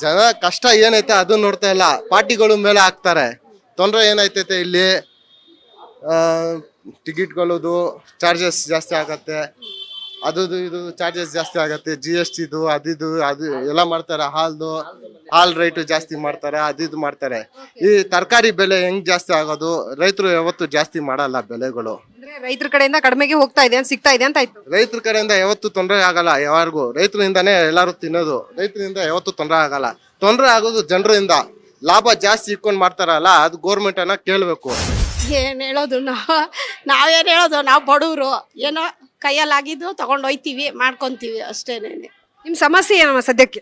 S12: ಜನ ಕಷ್ಟ ಏನೈತೆ ಅದು ನೋಡ್ತಾ ಇಲ್ಲ, ಪಾರ್ಟಿಗಳು ಮೇಲೆ ಹಾಕ್ತಾರೆ. ತೊಂದರೆ ಏನೈತೈತೆ ಇಲ್ಲಿ? ಟಿಕೆಟ್ಗಳದು ಚಾರ್ಜಸ್ ಜಾಸ್ತಿ ಆಗತ್ತೆ. ಅದು ಇದು ಚಾರ್ಜಸ್ ಜಾಸ್ತಿ ಆಗತ್ತೆ. ಜಿ ಎಸ್ ಟಿದು ಅದಿದು ಅದು ಎಲ್ಲ ಮಾಡ್ತಾರೆ. ಹಾಲ್ದು ಹಾಲ್ ರೇಟು ಜಾಸ್ತಿ ಮಾಡ್ತಾರೆ ಅದಿದು ಮಾಡ್ತಾರೆ. ಈ ತರಕಾರಿ ಬೆಲೆ ಹೆಂಗ್ ಜಾಸ್ತಿ ಆಗೋದು? ರೈತರು ಯಾವತ್ತು ಜಾಸ್ತಿ ಮಾಡಲ್ಲ ಬೆಲೆಗಳು.
S1: ಅಂದ್ರೆ ರೈತರ ಕಡೆಯಿಂದ ಕಡಿಮೆಗೆ ಹೋಗ್ತಾ ಇದೆ ಅಂತ ಸಿಗ್ತಾ ಇದೆ ಅಂತ ಆಯ್ತು.
S12: ರೈತರ ಕಡೆಯಿಂದ ಯಾವತ್ತು ತೊಂದರೆ ಆಗಲ್ಲ ಯಾರಿಗೂ ರೈತರಿಂದಾನೇ ಎಲ್ಲರೂ ತಿನ್ನೋದು. ರೈತರಿಂದ ಯಾವತ್ತು ತೊಂದರೆ ಆಗಲ್ಲ. ತೊಂದರೆ ಆಗೋದು ಜನರಿಂದ. ಲಾಭ ಜಾಸ್ತಿ ಇಟ್ಕೊಂಡು ಮಾಡ್ತಾರಲ್ಲ ಅದು ಗೋರ್ಮೆಂಟ್ ಅನ್ನ ಕೇಳ್ಬೇಕು.
S4: ಏನ್ ಹೇಳೋದು ನಾವು? ನಾವೇನ್ ಹೇಳೋದು? ನಾವು ಬಡವರು. ಏನೋ ಕೈಯಲ್ಲಾಗಿದ್ದು ತಗೊಂಡು ಹೋಯ್ತೀವಿ ಮಾಡ್ಕೊಂತೀವಿ ಅಷ್ಟೇನೇನೆ
S1: ನಿಮ್ಮ ಸಮಸ್ಯೆ ಏನಮ್ಮ ಸದ್ಯಕ್ಕೆ?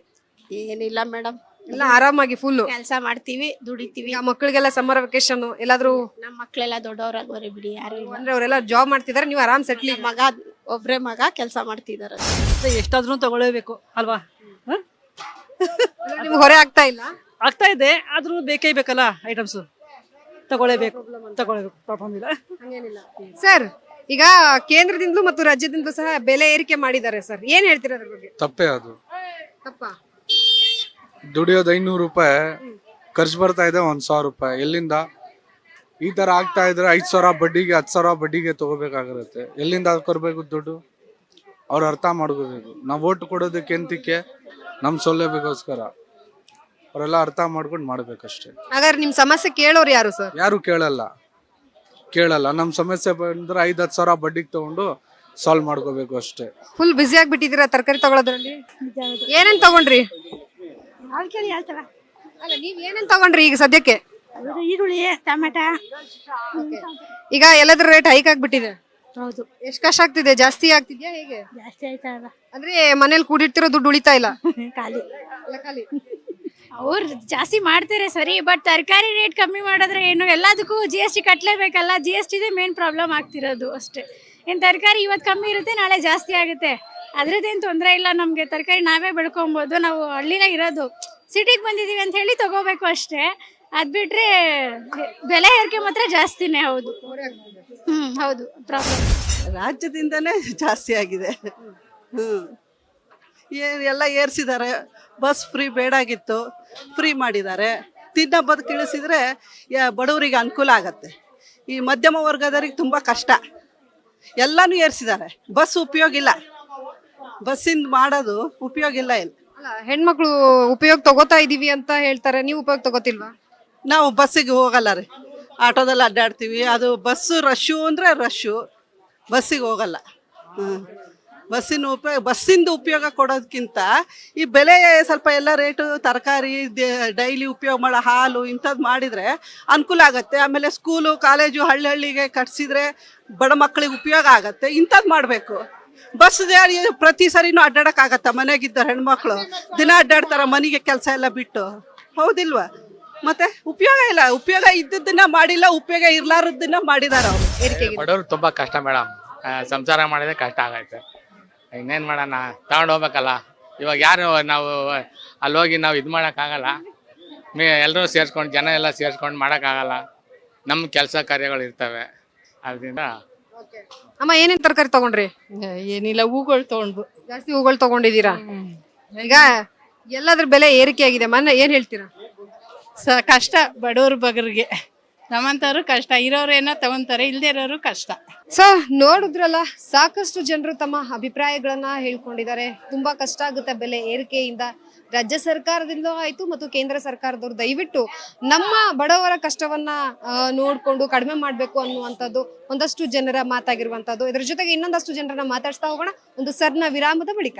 S4: ಏನಿಲ್ಲ ಮೇಡಮ್.
S1: ಎಲ್ಲ ಆರಾಮಾಗಿ ಫುಲ್
S4: ಕೆಲಸ ಮಾಡ್ತೀವಿ ದುಡಿತೀವಿ.
S1: ಈಗ ಮಕ್ಕಳಿಗೆಲ್ಲ ಸಮ್ಮರ್ ವೆಕೇಶನ್ ಎಲ್ಲಾದ್ರೂ
S4: ನಮ್ಮ ಮಕ್ಳೆಲ್ಲ ದೊಡ್ಡವರಾಗೋರೆ ಬಿಡಿ ಯಾರು
S1: ಅಂದ್ರೆ ಅವರೆಲ್ಲ ಜಾಬ್ ಮಾಡ್ತಿದಾರೆ ನೀವು ಆರಾಮ್ ಸೆಟ್ಲಿ
S4: ಮಗ ಒಬ್ರೇ ಮಗ ಕೆಲಸ ಮಾಡ್ತಿದಾರೆ.
S13: ಎಷ್ಟಾದ್ರೂ ತಗೊಳ್ಳೇಬೇಕು ಅಲ್ವಾ?
S1: ನಿಮ್ಗೆ ಹೊರೆ ಆಗ್ತಾ ಇಲ್ಲ?
S13: ಆಗ್ತಾ ಇದೆ ಆದ್ರೂ ಬೇಕೇ ಬೇಕಲ್ಲ ಐಟಮ್ಸ್ ತಗೊಳ್ಳೇಬೇಕು ತಗೊಳ್ಳೇಬೇಕು ಪ್ರಾಬ್ಲಮ್ ಇಲ್ಲ
S1: ಸರ್ ಈಗ ಕೇಂದ್ರದಿಂದಲೂ ಮತ್ತು ರಾಜ್ಯದಿಂದಲೂ ಸಹ ಬೆಲೆ ಏರಿಕೆ ಮಾಡಿದ್ದಾರೆ ಸರ್. ಏನ್ ಹೇಳ್ತೀರಾ ಅದ್ರ ಬಗ್ಗೆ?
S11: ತಪ್ಪೇ ಅದು.
S1: ತಪ್ಪ.
S11: ದುಡಿಯೋದು ಐನೂರು ರೂಪಾಯಿ ಖರ್ಚು ಬರ್ತಾ ಇದೆ ಒಂದ್ ಸಾವಿರ ರೂಪಾಯಿ. ಎಲ್ಲಿಂದ? ಈ ತರ ಆಗ್ತಾ ಇದ್ರೆ ಐದ್ ಸಾವಿರ ಬಡ್ಡಿಗೆ ಹತ್ತು ಸಾವಿರ ಬಡ್ಡಿಗೆ ತಗೋಬೇಕಾಗಿರುತ್ತೆ ಎಲ್ಲಿಂದ ಕೊರ್ಬೇಕು ದುಡ್ಡು? ಅವ್ರು ಅರ್ಥ ಮಾಡ್ಕೋಬೇಕು. ನಾವು ಓಟ್ ಕೊಡೋದಕ್ಕೆ ಎಂತಕ್ಕೆ? ನಮ್ ಸೌಲಭ್ಯಕ್ಕೋಸ್ಕರ. ಅವರೆಲ್ಲ ಅರ್ಥ ಮಾಡ್ಕೊಂಡು ಮಾಡ್ಬೇಕಷ್ಟೇ.
S1: ಹಾಗಾದ್ರೆ ನಿಮ್ ಸಮಸ್ಯೆ ಕೇಳೋರು ಯಾರು ಸರ್?
S11: ಯಾರು ಕೇಳಲ್ಲ. ಕೇಳಲ್ಲ. ನಮ್ಮ ಸಮಸ್ಯೆ ಬಂದ್ರೆ ಐದ್ ಹತ್ತು ಸಾವಿರ ಬಡ್ಡಿಗೆ ತಗೊಂಡು ಸಾಲ್ವ್ ಮಾಡ್ಕೋಬೇಕು ಅಷ್ಟೇ.
S1: ಫುಲ್ ಬಿಸಿ ಆಗ್ಬಿಟ್ಟಿದ್ದೀರಾ ತರಕಾರಿ ತಗೊಳೋದ್ರಲ್ಲಿ? ಏನೇನ್ ತಗೊಂಡ್ರಿ? ಅಲ್ಲ ನೀವ್ ಏನೇನ್ ತಗೊಂಡ್ರಿ ಈಗ ಸದ್ಯಕ್ಕೆ?
S8: ಈರುಳ್ಳಿ ಟಮಾಟ.
S1: ಈಗ ಎಲ್ಲದ್ರ ರೇಟ್ ಹೈಕ್ ಆಗ್ಬಿಟ್ಟಿದೆ.
S8: ಹೌದು.
S1: ಎಷ್ಟ್ ಕಷ್ಟ ಆಗ್ತಿದೆ? ಜಾಸ್ತಿ ಆಗ್ತಿದ್ಯಾ ಹೇಗೆ?
S8: ಜಾಸ್ತಿ ಆಯ್ತಲ್ಲ
S1: ಅಂದ್ರೆ ಮನೇಲಿ ಕೂಡಿರ್ತಿರೋ ದುಡ್ಡು ಉಳಿತಾ ಇಲ್ಲ?
S8: ಖಾಲಿ.
S1: ಎಲ್ಲ ಖಾಲಿ.
S8: ಅವ್ರು ಜಾಸ್ತಿ ಮಾಡ್ತಾರೆ ಸರಿ ಬಟ್ ತರಕಾರಿ ರೇಟ್ ಕಮ್ಮಿ ಮಾಡಿದ್ರೆ ಏನು? ಎಲ್ಲದಕ್ಕೂ ಜಿ ಎಸ್ ಟಿ ಕಟ್ಟಲೇಬೇಕಲ್ಲ ಜಿ ಎಸ್ ಟಿದೇ ಮೇನ್ ಪ್ರಾಬ್ಲಮ್ ಆಗ್ತಿರೋದು ಅಷ್ಟೇ. ಏನು ತರಕಾರಿ ಇವತ್ತು ಕಮ್ಮಿ ಇರುತ್ತೆ, ನಾಳೆ ಜಾಸ್ತಿ ಆಗುತ್ತೆ. ಅದ್ರದ್ದೇನು ತೊಂದರೆ ಇಲ್ಲ ನಮಗೆ, ತರಕಾರಿ ನಾವೇ ಬೆಳ್ಕೊಬೋದು. ನಾವು ಹಳ್ಳಿನೇ ಇರೋದು. ಸಿಟಿಗೆ ಬಂದಿದ್ದೀವಿ ಅಂತ ಹೇಳಿ ತಗೋಬೇಕು ಅಷ್ಟೇ. ಅದು ಬಿಟ್ಟರೆ ಬೆಲೆ ಏರಿಕೆ ಮಾತ್ರ ಜಾಸ್ತಿನೇ, ಹೌದು. ಹ್ಞೂ ಹೌದು ಪ್ರಾಬ್ಲಮ್
S13: ರಾಜ್ಯದಿಂದನೇ ಜಾಸ್ತಿ ಆಗಿದೆ. ಹ್ಞೂ ಎಲ್ಲ ಏರ್ಸಿದ್ದಾರೆ. ಬಸ್ ಫ್ರೀ ಬೇಡಾಗಿತ್ತು ಫ್ರೀ ಮಾಡಿದ್ದಾರೆ. ತಿನ್ನ ಬದುಕು ಇಳಿಸಿದ್ರೆ ಬಡವರಿಗೆ ಅನುಕೂಲ ಆಗತ್ತೆ. ಈ ಮಧ್ಯಮ ವರ್ಗದವ್ರಿಗೆ ತುಂಬ ಕಷ್ಟ. ಎಲ್ಲನೂ ಏರ್ಸಿದ್ದಾರೆ. ಬಸ್ ಉಪಯೋಗ ಇಲ್ಲ. ಬಸ್ಸಿಂದ ಮಾಡೋದು ಉಪಯೋಗ ಇಲ್ಲ ಇಲ್ಲ.
S1: ಹೆಣ್ಮಕ್ಳು ಉಪಯೋಗ ತಗೋತಾ ಇದೀವಿ ಅಂತ ಹೇಳ್ತಾರೆ. ನೀವು ಉಪಯೋಗ ತಗೋತಿಲ್ವಾ?
S13: ನಾವು ಬಸ್ಸಿಗೆ ಹೋಗಲ್ಲ ರೀ. ಆಟೋದಲ್ಲಿ ಅಡ್ಡಾಡ್ತೀವಿ. ಅದು ಬಸ್ಸು ರಶ್ಶು ಅಂದರೆ ರಶ್ಶು. ಬಸ್ಸಿಗೆ ಹೋಗಲ್ಲ. ಹ್ಮ್. ಬಸ್ಸಿನ ಉಪಯೋಗ ಬಸ್ಸಿಂದ ಉಪಯೋಗ ಕೊಡೋದಕ್ಕಿಂತ ಈ ಬೆಲೆ ಸ್ವಲ್ಪ ಎಲ್ಲ ರೇಟು ತರಕಾರಿ ಡೈಲಿ ಉಪಯೋಗ ಮಾಡೋ ಹಾಲು ಇಂಥದ್ದು ಮಾಡಿದರೆ ಅನುಕೂಲ ಆಗುತ್ತೆ. ಆಮೇಲೆ ಸ್ಕೂಲು, ಕಾಲೇಜು ಹಳ್ಳಿ ಹಳ್ಳಿಗೆ ಕಟ್ಸಿದ್ರೆ ಬಡ ಮಕ್ಕಳಿಗೆ ಉಪಯೋಗ ಆಗುತ್ತೆ. ಇಂಥದ್ದು ಮಾಡಬೇಕು. ಬಸ್ ಪ್ರತಿ ಸರಿನೂ ಅಡ್ಡಾಡೋಕ್ಕಾಗತ್ತ ಮನೆಗಿದ್ದ ಹೆಣ್ಮಕ್ಳು. ದಿನ ಅಡ್ಡಾಡ್ತಾರೆ ಮನೆಗೆ ಕೆಲಸ ಎಲ್ಲ ಬಿಟ್ಟು. ಹೌದಿಲ್ವಾ? ಮತ್ತೆ ಉಪಯೋಗ ಇಲ್ಲ. ಉಪಯೋಗ ಇದ್ದದ್ದನ್ನ ಮಾಡಿಲ್ಲ, ಉಪಯೋಗ ಇರ್ಲಾರದನ್ನ ಮಾಡಿದಾರ ಅವ್ರು.
S11: ತುಂಬಾ ಕಷ್ಟ ಮೇಡಮ್. ಸಂಸಾರ ಮಾಡಿದ್ರೆ ಕಷ್ಟ ಆಗೈತೆ ಇನ್ನೇನ್ ಮಾಡೋಣ? ತಗೊಂಡು ಹೋಗ್ಬೇಕಲ್ಲ. ಇವಾಗ ಯಾರು ನಾವು ಅಲ್ಲಿ ಹೋಗಿ ನಾವು ಇದು ಮಾಡೋಕ್ಕಾಗಲ್ಲ. ಮೇ ಎಲ್ಲರೂ ಸೇರ್ಸ್ಕೊಂಡು ಜನ ಎಲ್ಲ ಸೇರ್ಸ್ಕೊಂಡು ಮಾಡೋಕ್ಕಾಗಲ್ಲ. ನಮ್ಮ ಕೆಲಸ ಕಾರ್ಯಗಳು ಇರ್ತವೆ. ಅದರಿಂದ
S1: ಅಮ್ಮ ಏನೇನ್ ತರಕಾರಿ ತಗೊಂಡ್ರಿ?
S4: ಏನಿಲ್ಲ ಹೂಗಳು ತಗೊಂಡ್ವು.
S1: ಜಾಸ್ತಿ ಹೂಗಳು ತಗೊಂಡಿದ್ದೀರಾ? ಈಗ ಎಲ್ಲದ್ರ ಬೆಲೆ ಏರಿಕೆ ಆಗಿದೆ ಮೊನ್ನೆ ಏನ್ ಹೇಳ್ತೀರಾ?
S4: ಸ ಕಷ್ಟ ಬಡವ್ರ ಬಗರಿಗೆ ನಮ್ಮಂತವ್ರು ಕಷ್ಟ ಇರೋರೇನೋ ತಗೊಂತಾರೆ, ಇಲ್ದೇ ಇರೋರು ಕಷ್ಟ.
S1: ಸೊ, ನೋಡಿದ್ರಲ್ಲ, ಸಾಕಷ್ಟು ಜನರು ತಮ್ಮ ಅಭಿಪ್ರಾಯಗಳನ್ನ ಹೇಳ್ಕೊಂಡಿದ್ದಾರೆ. ತುಂಬಾ ಕಷ್ಟ ಆಗುತ್ತೆ ಬೆಲೆ ಏರಿಕೆಯಿಂದ. ರಾಜ್ಯ ಸರ್ಕಾರದಿಂದ ಆಯ್ತು ಮತ್ತು ಕೇಂದ್ರ ಸರ್ಕಾರದವ್ರು ದಯವಿಟ್ಟು ನಮ್ಮ ಬಡವರ ಕಷ್ಟವನ್ನ ನೋಡಿಕೊಂಡು ಕಡಿಮೆ ಮಾಡ್ಬೇಕು ಅನ್ನುವಂಥದ್ದು ಒಂದಷ್ಟು ಜನರ ಮಾತಾಗಿರುವಂಥದ್ದು. ಇದರ ಜೊತೆಗೆ ಇನ್ನೊಂದಷ್ಟು ಜನರನ್ನ ಮಾತಾಡ್ತಾ ಹೋಗೋಣ. ಒಂದು ಸರ್ನ ವಿರಾಮದ ಬಳಿಕ.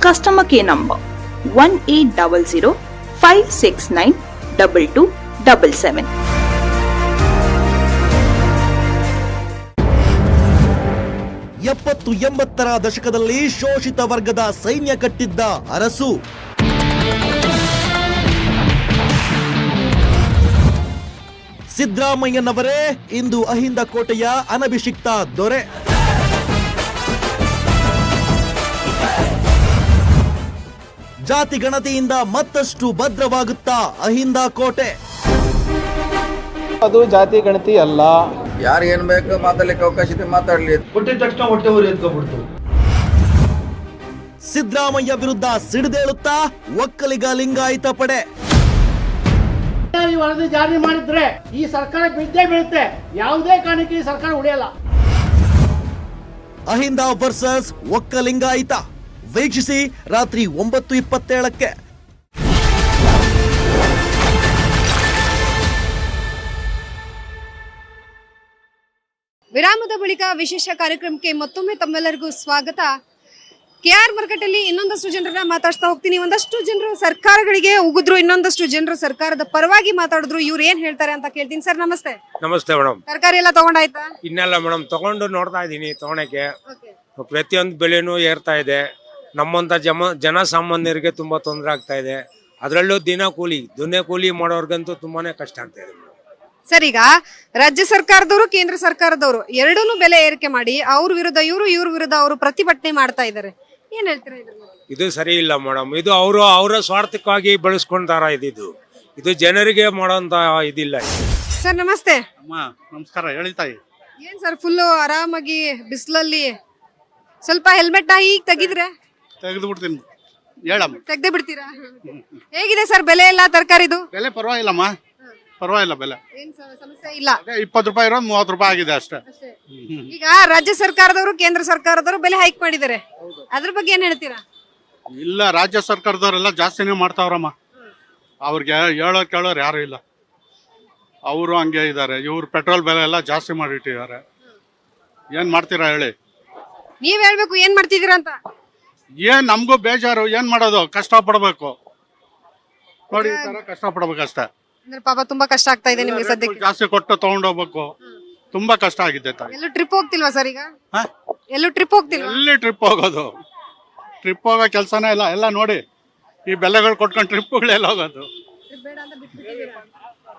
S14: Customer care number 1800 569 2277.
S15: ಎಪ್ಪತ್ತು ಎಂಬತ್ತರ ದಶಕದಲ್ಲಿ ಶೋಷಿತ ವರ್ಗದ ಸೈನ್ಯ ಕಟ್ಟಿದ್ದ ಅರಸು ಸಿದ್ದರಾಮಯ್ಯನವರೇ, ಇಂದು ಅಹಿಂದ ಕೋಟೆಯ ಅನಭಿಷಿಕ್ತ ದೊರೆ ಜಾತಿ ಗಣತಿಯಿಂದ ಮತ್ತಷ್ಟು ಭದ್ರವಾಗುತ್ತಾ ಅಹಿಂದ ಕೋಟೆ?
S16: ಅದು ಜಾತಿ ಗಣತಿ ಅಲ್ಲ.
S17: ಯಾರು ಏನ್ ಬೇಕು ಮಾತಾಡ್ಲಿಕ್ಕೆ ಅವಕಾಶ ಇದೆ ಮಾತಾಡ್ಲಿ.
S16: ಹುಟ್ಟಿದ ತಕ್ಷಣ ಹೊಟ್ಟೆ ಊರಿ ಎತ್ಕೊಬಿಡ್ತು
S15: ಸಿದ್ದರಾಮಯ್ಯ ವಿರುದ್ಧ ಸಿಡಿದೇಳುತ್ತಾ ಒಕ್ಕಲಿಗ ಲಿಂಗಾಯಿತ ಪಡೆ?
S18: ಈ ವರದಿ ಜಾರಿ ಮಾಡಿದ್ರೆ ಈ ಸರ್ಕಾರ ಬಿದ್ದೇ ಬೀಳುತ್ತೆ. ಯಾವುದೇ ಕಾರಣಕ್ಕೆ ಈ ಸರ್ಕಾರ ಉಳಿಯಲ್ಲ.
S15: ಅಹಿಂದ ವರ್ಸಸ್ ಒಕ್ಕಲಿಂಗಾಯತ. ವೀಕ್ಷಿಸಿ ರಾತ್ರಿ ಒಂಬತ್ತು ಇಪ್ಪತ್ತೇಳಕ್ಕೆ.
S1: ವಿರಾಮದ ಬಳಿಕ ವಿಶೇಷ ಕಾರ್ಯಕ್ರಮಕ್ಕೆ ಮತ್ತೊಮ್ಮೆ ತಮ್ಮೆಲ್ಲರಿಗೂ ಸ್ವಾಗತ. ಕೆ ಆರ್ ಮಾರ್ಕೆಟಲ್ಲಿ ಇನ್ನೊಂದಷ್ಟು ಜನರನ್ನ ಮಾತಾಡ್ತಾ ಹೋಗ್ತೀನಿ. ಒಂದಷ್ಟು ಜನರು ಸರ್ಕಾರಗಳಿಗೆ ಉಗಿದ್ರು ಇನ್ನೊಂದಷ್ಟು ಜನರು ಸರ್ಕಾರದ ಪರವಾಗಿ ಮಾತಾಡಿದ್ರು. ಇವ್ರು ಏನ್ ಹೇಳ್ತಾರೆ ಅಂತ ಕೇಳ್ತೀನಿ. ಸರ್ ನಮಸ್ತೆ.
S19: ನಮಸ್ತೆ ಮೇಡಮ್.
S1: ತರಕಾರಿ ಎಲ್ಲ ತಗೊಂಡಾಯ್ತಾ?
S19: ಇನ್ನೆಲ್ಲ ಮೇಡಮ್ ತಗೊಂಡು ನೋಡ್ತಾ ಇದ್ದೀನಿ ತಗೊಳಕ್ಕೆ ಪ್ರತಿಯೊಂದು ಬೆಲೆನೂ ಏರ್ತಾ ಇದೆ. ನಮ್ಮಂತ ಜಮ ಜನಸಾಮಾನ್ಯರಿಗೆ ತುಂಬ ತೊಂದರೆ ಆಗ್ತಾ ಇದೆ. ಅದರಲ್ಲೂ ದಿನ ಕೂಲಿ ದುನೇ ಕೂಲಿ ಮಾಡೋರ್ಗಂತೂ ತುಂಬಾನೇ ಕಷ್ಟ ಆಗ್ತಾ ಇದೆ
S1: ಸರ್ ಈಗ ರಾಜ್ಯ ಸರ್ಕಾರದವರು ಕೇಂದ್ರ ಸರ್ಕಾರದವರು ಎರಡೂ ಬೆಲೆ ಏರಿಕೆ ಮಾಡಿ ಅವ್ರ ವಿರುದ್ಧ ಇವರು ಇವ್ರ ವಿರುದ್ಧ ಅವರು ಪ್ರತಿಭಟನೆ ಮಾಡ್ತಾ ಇದ್ದಾರೆ. ಏನ್ ಹೇಳ್ತೀರಾ ಇದ್ರ ಬಗ್ಗೆ?
S19: ಇದು ಸರಿ ಇಲ್ಲ ಮೇಡಮ್. ಇದು ಅವರು ಅವರ ಸ್ವಾರ್ಥಕ್ಕಾಗಿ ಬೆಳೆಸ್ಕೊಂತಾರ ಇದಿದು ಇದು ಜನರಿಗೆ ಮಾಡೋಂತ ಇದಿಲ್ಲ ಇದು.
S1: ಸರ್ ನಮಸ್ತೆ.
S20: ಅಮ್ಮ ನಮಸ್ಕಾರ. ಹೇಳಿ ತಾಯಿ.
S1: ಏನ್ ಸರ್ ಫುಲ್ಲು ಆರಾಮಾಗಿ ಬಿಸಿಲಲ್ಲಿ ಸ್ವಲ್ಪ ಹೆಲ್ಮೆಟ್ ಈಗ ತೆಗಿದ್ರೆ?
S20: ತೆಗೆದು ಬಿಡ್ತೀನಿ ಹೇಳಮ್ಮ.
S1: ತೆಗ್ದೇ ಬಿಡ್ತೀರಾ? ಹೇಗಿದೆ ಸರ್ ಬೆಲೆ ಎಲ್ಲ ತರಕಾರಿದು?
S20: ಬೆಲೆ ಪರವಾಗಿಲ್ಲಮ್ಮ. ಪರವಾಗಿಲ್ಲ ಬೆಲೆ.
S1: ಏನ್ ಸ- ಸಮಸ್ಯೆ ಇಲ್ಲ.
S20: ಅದೇ ಇಪ್ಪತ್ತು ರೂಪಾಯಿ ಇರೋದು ಮೂವತ್ತು ರೂಪಾಯಿ ಆಗಿದೆ ಅಷ್ಟೇ. ಹ್ಮ್.
S1: ಈಗ ರಾಜ್ಯ ಸರ್ಕಾರದವರು ಕೇಂದ್ರ ಸರ್ಕಾರದವರು ಬೆಲೆ ಹೈಕ್ ಮಾಡಿದ್ದಾರೆ. ಅದ್ರ ಬಗ್ಗೆ ಏನ್ ಹೇಳ್ತೀರಾ?
S20: ಇಲ್ಲ ರಾಜ್ಯ ಸರ್ಕಾರದವರೆಲ್ಲ ಜಾಸ್ತಿನೇ ಮಾಡ್ತಾವ್ರಮ್ಮ. ಅವ್ರಿಗೆ ಹೇಳೋ ಕೇಳೋರು ಯಾರು ಇಲ್ಲ. ಅವರು ಹಂಗೆ ಇದ್ದಾರೆ. ಇವ್ರು ಪೆಟ್ರೋಲ್ ಬೆಲೆ ಎಲ್ಲ ಜಾಸ್ತಿ ಮಾಡಿಟ್ಟಿದ್ದಾರೆ. ಏನ್ ಮಾಡ್ತೀರಾ ಹೇಳಿ?
S1: ನೀವ್ ಹೇಳ್ಬೇಕು ಏನ್ ಮಾಡ್ತಿದ್ದೀರಾ ಅಂತ?
S20: ಏನ್ ನಮಗೂ ಬೇಜಾರು ಏನ್ ಮಾಡೋದು? ಕಷ್ಟ ಪಡ್ಬೇಕು. ನೋಡಿ ಈ ತರ ಕಷ್ಟ ಪಡ್ಬೇಕಷ್ಟೇ.
S1: ಅಂದ್ರೆ ಪಾಪ ತುಂಬಾ ಕಷ್ಟ ಆಗ್ತಾ ಇದೆ ನಿಮಗೆ ಸದ್ಯಕ್ಕೆ.
S20: ಜಾಸ್ತಿ ಕೊಟ್ಟು ತಗೊಂಡೋಗ್ಬೇಕು ತುಂಬಾ ಕಷ್ಟ ಆಗಿದೆ ತಾಯಿ.
S1: ಎಲ್ಲೂ ಟ್ರಿಪ್ ಹೋಗ್ತಿಲ್ವಾ ಸರ್ ಈಗ?
S20: ಹಾ?
S1: ಎಲ್ಲೂ ಟ್ರಿಪ್ ಹೋಗ್ತಿಲ್ವಾ?
S20: ಎಲ್ಲಿ ಟ್ರಿಪ್ ಹೋಗೋದು? ಟ್ರಿಪ್ ಹೋಗೋ ಕೆಲಸನೇ ಇಲ್ಲ. ಎಲ್ಲ ನೋಡಿ ಈ ಬೆಲೆಗಳು ಕೊಟ್ಕೊಂಡು ಟ್ರಿಪ್ಗಳೆಲ್ಲ ಹೋಗೋದು?